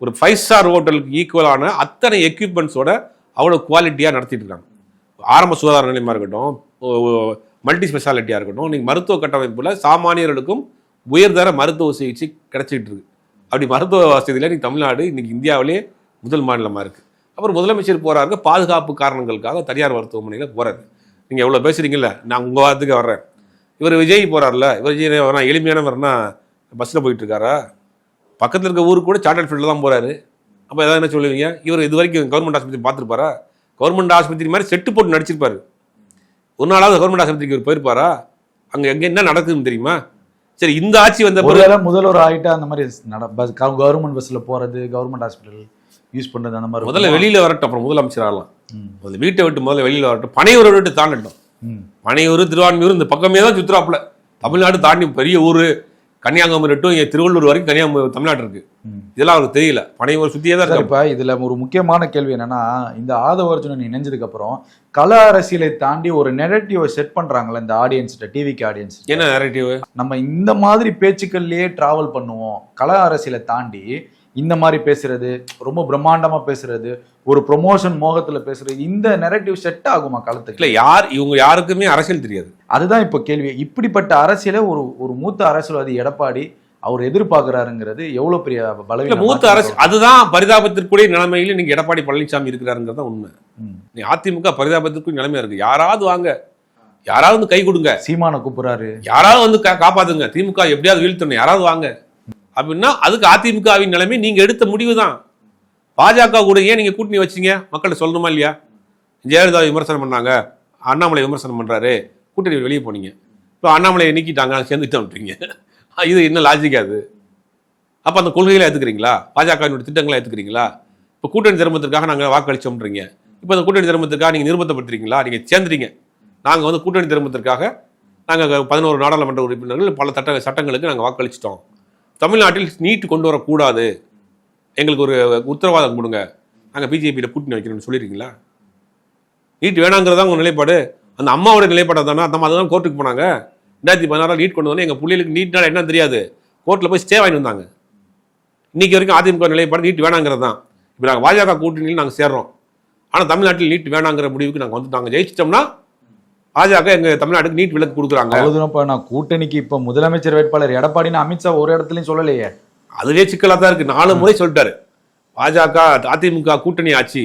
ஒரு ஃபைவ் ஸ்டார் ஹோட்டலுக்கு ஈக்குவலான அத்தனை எக்யூப்மெண்ட்ஸோட அவ்வளோ குவாலிட்டியாக நடத்திட்டு இருக்காங்க. ஆரம்ப சுகாதார நிலையமாக இருக்கட்டும் மல்டி ஸ்பெஷாலிட்டியாக இருக்கட்டும் நீங்கள் மருத்துவ கட்டமைப்பில் சாமானியர்களுக்கும் உயர்தர மருத்துவ சிகிச்சை கிடச்சிக்கிட்டு இருக்கு. அப்படி மருத்துவ வசதியில் இன்றைக்கி தமிழ்நாடு இன்றைக்கி இந்தியாவிலே முதல் மாநிலமாக இருக்குது அப்புறம் முதலமைச்சர் போகிறாருக்கு பாதுகாப்பு காரணங்களுக்காக தனியார் மருத்துவமனையில் போகிறாரு நீங்கள் எவ்வளோ பேசுகிறீங்கள நான் உங்கள் வாரத்துக்கு வர்றேன். இவர் விஜய் போறாருல இவர் விஜய் வரனா எளிமையானவர்னா பஸ்ஸில் போயிட்டு இருக்காரா பக்கத்தில் இருக்க ஊருக்கு கூட சார்ட்டர் ஃபீல்டில் தான் போறாரு. அப்போ எதாவது என்ன சொல்லுவீங்க? இவர் இது வரைக்கும் கவர்மெண்ட் ஆஸ்பத்திரி பார்த்துருப்பாரா? கவர்மெண்ட் ஆஸ்பத்திரி மாதிரி செட்டு போட்டு நடிச்சிருப்பாரு. ஒரு நாளாவது கவர்மெண்ட் ஆஸ்பத்திரிக்கு இவர் போயிருப்பாரா? அங்கே எங்கே என்ன நடக்குதுன்னு தெரியுமா? சரி இந்த ஆட்சி வந்த பிறகு முதல்வர் ஆயிட்டா அந்த மாதிரி நட பஸ் கவர்மெண்ட் பஸ்ல போறது கவர்மெண்ட் ஹாஸ்பிட்டல் யூஸ் பண்றது அந்த மாதிரி முதல்ல? வெளியில வரட்டும் அப்புறம் முதலமைச்சர் ஆகலாம். முதல்ல வீட்டை விட்டு முதல்ல வெளியில வரட்டும் பனையூரை விட்டு தாண்டட்டும். பனையூர் திருவான்மியூர் இந்த பக்கமே தான் சுற்றுறாப்புல தமிழ்நாடு தாண்டி பெரிய ஊர். கன்னியாகுமரி டு திருவள்ளூர் வரைக்கும் கன்னியாகுமரி தமிழ்நாடு இருக்கு. இதெல்லாம் அவருக்கு தெரியல. பனையூர் சுத்தியே தான் இப்ப இதுல ஒரு முக்கியமான கேள்வி என்னன்னா இந்த ஆதவ அர்ஜுனன் இணைஞ்சதுக்கு அப்புறம் கல அரசியலை தாண்டி ஒரு நெகட்டிவை செட் பண்றாங்கல்ல இந்த ஆடியன்ஸ்கிட்ட டிவிக்கு ஆடியன்ஸ் என்ன நேரட்டிவ் நம்ம இந்த மாதிரி பேச்சுக்கள்லயே டிராவல் பண்ணுவோம். கல அரசியலை தாண்டி இந்த மாதிரி பேசுறது ரொம்ப பிரம்மாண்டமா பேசுறது ஒரு ப்ரொமோஷன் மோகத்துல பேசுறது இந்த நெரட்டிவ் செட் ஆகுமா காலத்துக்கு? இல்ல யார் இவங்க யாருக்குமே அரசியல் தெரியாது. அதுதான் இப்ப கேள்வி. இப்படிப்பட்ட அரசியலை ஒரு ஒரு மூத்த அரசியல்வாதி எடப்பாடி அவர் எதிர்பார்க்கிறாருங்கிறது எவ்வளவு பெரிய பலவீனம் மூத்த அரசு அதுதான் பரிதாபத்திற்குரிய நிலைமையில நீங்க எடப்பாடி பழனிசாமி இருக்கிறாருங்கிறது தான் உண்மை. நீ அதிமுக பரிதாபத்திற்குரிய நிலைமை இருக்கு. யாராவது வாங்க. யாராவது வந்து கை கொடுங்க. சீமான கூப்பிடுறாரு. யாராவது வந்து காப்பாத்துங்க. திமுக எப்படியாவது வீழ்த்தணும். யாராவது வாங்க. அப்படின்னா அதுக்கு அதிமுகவின் நிலைமை நீங்க எடுத்த முடிவு தான் பாஜக கூட ஏன் நீங்க கூட்டணி வச்சீங்க? மக்கள்கிட்ட சொல்லணுமா இல்லையா? ஜெயலலிதா விமர்சனம் பண்ணாங்க. அண்ணாமலை விமர்சனம் பண்றாரு. கூட்டணி வெளியே போனீங்க. இப்போ அண்ணாமலையை நீக்கிட்டாங்க சேர்ந்துட்டோம்ன்றீங்க *laughs* இது என்ன லாஜிக் அது? அப்போ அந்த கொள்கைகளை ஏற்றுக்கிறீங்களா பாஜகவினுடைய திட்டங்களை ஏற்றுக்கிறீங்களா இப்போ கூட்டணி திரும்பத்திற்காக நாங்கள் வாக்களிச்சோம்ன்றீங்க. இப்போ அந்த கூட்டணி திரும்பத்திற்காக நீங்கள் நிர்பந்தப்படுத்துறீங்களா? நீங்கள் சேர்ந்துறீங்க நாங்கள் வந்து கூட்டணி திரும்பத்திற்காக நாங்கள் பதினோரு நாடாளுமன்ற உறுப்பினர்கள் பல சட்ட சட்டங்களுக்கு நாங்கள் வாக்களிச்சிட்டோம். தமிழ்நாட்டில் நீட் கொண்டு வரக்கூடாது. எங்களுக்கு ஒரு உத்தரவாதம் கொடுங்க. நாங்கள் பிஜேபியில் கூட்டணி வைக்கணும்னு சொல்லியிருக்கீங்களா நீட் வேணாங்கிறதா உங்கள் நிலைப்பாடு? அந்த அம்மாவோட நிலைப்பாடு தானே? அந்த அம்மா தான் கோர்ட்டுக்கு போனாங்க. ரெண்டாயிரத்தி பதினாறு நீட் கொண்டு வந்து எங்கள் பிள்ளைகளுக்கு நீட்னால என்ன தெரியாது. கோர்ட்டில் போய் ஸ்டே வாங்கி வந்தாங்க. இன்னைக்கு வரைக்கும் அதிமுக நிலைப்பாடு நீட் வேணாங்கிறது தான். இப்போ நாங்கள் பாஜக கூட்டணியில் நாங்கள் சேர்றோம். ஆனால் தமிழ்நாட்டில் நீட் வேணாங்கிற முடிவுக்கு நாங்கள் வந்து நாங்கள் ஜெயிச்சிட்டோம்னா பாஜக எங்கள் தமிழ்நாட்டுக்கு நீட் விலக்கு கொடுக்குறாங்க. அவ்வளவு இப்ப நான் கூட்டணிக்கு இப்ப முதலமைச்சர் வேட்பாளர் எடப்பாடின்னு அமித்ஷா ஒரு இடத்துலயும் சொல்லலையே. அதுவே சிக்கலாக தான் இருக்கு. நாலு முறை சொல்லிட்டாரு. பாஜக அதிமுக கூட்டணி ஆட்சி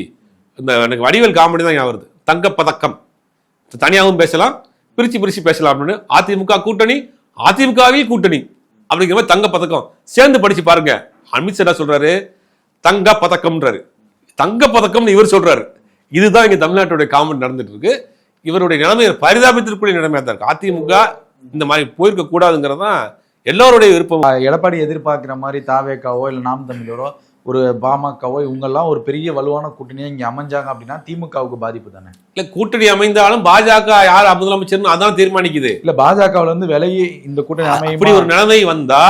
இந்த எனக்கு வடிவேல் காமெடி தான் ஞாபகம் வருது. தங்கப்பதக்கம். தனியாகவும் பேசலாம் பிரிச்சு பிரிச்சு பேசலாம் அப்படின்னு. அதிமுக கூட்டணி அதிமுகவில் கூட்டணி அப்படிங்கிற மாதிரி தங்க பதக்கம் சேர்ந்து படிச்சு பாருங்க. அமித்ஷா என்ன சொல்றாரு? தங்க பதக்கம்ன்றாரு தங்க பதக்கம்னு இவர் சொல்றாரு. இதுதான் இங்க தமிழ்நாட்டுடைய காமெடி நடந்துட்டு இருக்கு. இவருடைய நிலைமை பரிதாபத்திற்குரிய நிலைமையா தான் இருக்கு. அதிமுக இந்த மாதிரி போயிருக்க கூடாதுங்கிறது தான் எல்லோருடைய விருப்பம். எடப்பாடி எதிர்பார்க்கிற மாதிரி தாவேக்காவோ இல்ல நாம் தமிழரோ ஒரு பாமகவோ இவங்கெல்லாம் ஒரு பெரிய வலுவான கூட்டணியா இங்க அமைஞ்சாங்க அப்படின்னா திமுகவுக்கு பாதிப்பு தானே? இல்ல கூட்டணி அமைந்தாலும் பாஜக யார் முதலமைச்சர்னு அதான் தீர்மானிக்குது. இல்ல பாஜகவுல இருந்து விலகி இந்த கூட்டணி அமையுமா? ஒரு நிலைமை வந்தா.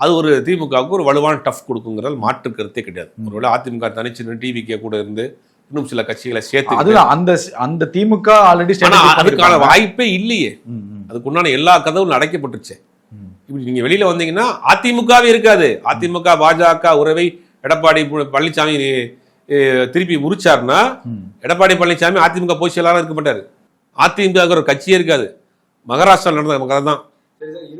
அது ஒரு திமுகவுக்கு ஒரு வலுவான டஃப் கொடுக்குங்கிறது மாற்று கருத்தே கிடையாது. ஒருவேளை அதிமுக தனிச்சு டிவிக்கே கூட இருந்து இன்னும் சில கட்சிகளை சேர்த்து அதுதான் அந்த அந்த திமுக ஆல்ரெடி அதுக்கான வாய்ப்பே இல்லையே. அதுக்குண்டான எல்லா கதவும் அடைக்கப்பட்டுருச்சு ம். இப்படி நீங்க வெளியில வந்தீங்கன்னா அதிமுகவே இருக்காது. அதிமுக பாஜக உறவை எடப்பாடி பழனிசாமி திருப்பி முறிச்சாருன்னா எடப்பாடி பழனிசாமி அதிமுக பொதுச் செயலாளர் இருக்க மாட்டாரு. அதிமுக ஒரு கட்சியே இருக்காது. மகாராஷ்டிரா நடந்த கதை தான்.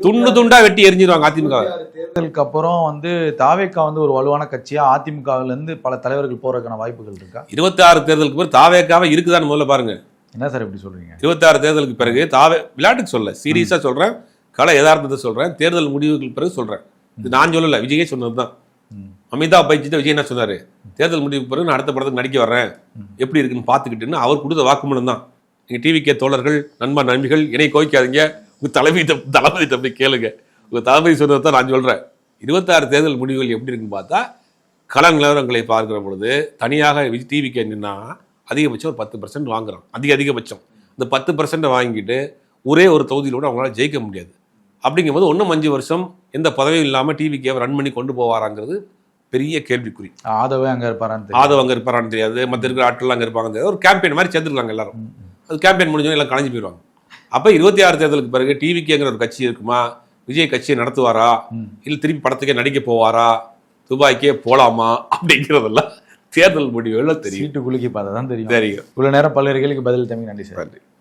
துண்டு துண்டா வெட்டி எரிஞ்சிருவாங்க அதிமுக தேர்தலுக்கு அப்புறம் வந்து தாவேக்கா வந்து ஒரு வலுவான கட்சியா அதிமுகவுல இருந்து பல தலைவர்கள் போறதுக்கான வாய்ப்புகள் இருக்கா? இருபத்தி ஆறு தேர்தலுக்கு பிறகு தாவேக்காவை இருக்குதான்னு முதல்ல பாருங்க. என்ன சார் இப்படி சொல்றீங்க? இருபத்தாறு தேர்தலுக்கு பிறகு தாவே விளையாட்டுக்கு சொல்ல சீரியஸா சொல்றேன். கலை யதார்த்தத்தை சொல்றேன். தேர்தல் முடிவுகளுக்கு பிறகு சொல்றேன். இது நான் சொல்லல விஜயே சொன்னதுதான். ம். அமிதாப் பைச்சிட்டு விஜய் என்ன சொன்னாரு? தேர்தல் முடிவுக்கு பிறகு நான் அடுத்த படத்துக்கு நடிக்க வர்றேன். எப்படி இருக்குன்னு பார்த்துக்கிட்டுன்னு அவர் கொடுத்த வாக்குமூலம் தான். நீங்க டிவிக்கே தோழர்கள் நண்பா நண்பிகள் இணை கோவிக்காதீங்க. உங்க தலைமை தளபதி தம்பி கேளுங்க. உங்க தளபதி சொன்னதை தான் நான் சொல்றேன். இருபத்தாறு தேர்தல் முடிவுகள் எப்படி இருக்குன்னு பார்த்தா கள நிலவரங்களை பார்க்கிற பொழுது தனியாக டிவிக்கு நின்னா அதிகபட்சம் ஒரு பத்து பர்சன்ட் வாங்குறோம் அதிக அதிகபட்சம். இந்த பத்து பர்சன்ட்டை வாங்கிட்டு ஒரே ஒரு தொகுதியில் கூட அவங்களால ஜெயிக்க முடியாது. அப்படிங்கும்போது ஒன்றும் அஞ்சு வருஷம் எந்த பதவியும் இல்லாமல் டிவிக்கு ரன் பண்ணி கொண்டு போவாராங்கிறது பெரிய கேள்விக்குறி. ஆதவே அங்க இருப்பாரான்னு தெரியல. ஆதவ அங்கே இருப்பாரான்னு தெரியாது. மற்ற இருக்கிற ஆட்கள் அங்கே இருப்பாங்க தெரியாது. ஒரு கேம்பெயின் மாதிரி சேர்ந்துருக்காங்க எல்லாரும். அது கேம்பெயின் முடிஞ்சோம் எல்லாம் கலைஞ்சு போயிடுவாங்க. அப்போ இருபத்தி ஆறு தேர்தலுக்கு பிறகு டிவிக்கேங்கிற ஒரு கட்சி இருக்குமா? விஜய் கட்சியை நடத்துவாரா. இல்லை திருப்பி படத்துக்கே நடிக்க போவாரா? துபாய்க்கே போலாமா? அப்படிங்கிறதெல்லாம் தேர்தல் முடிவுல தெரியும். சீட்டு குலுக்கி பார்த்தா தான் தெரியும். தெரியும். இவ்வளவு நேரம் பல்வேறு கேள்விக்கு பதில் தமிழ் நன்றி சார். நன்றி.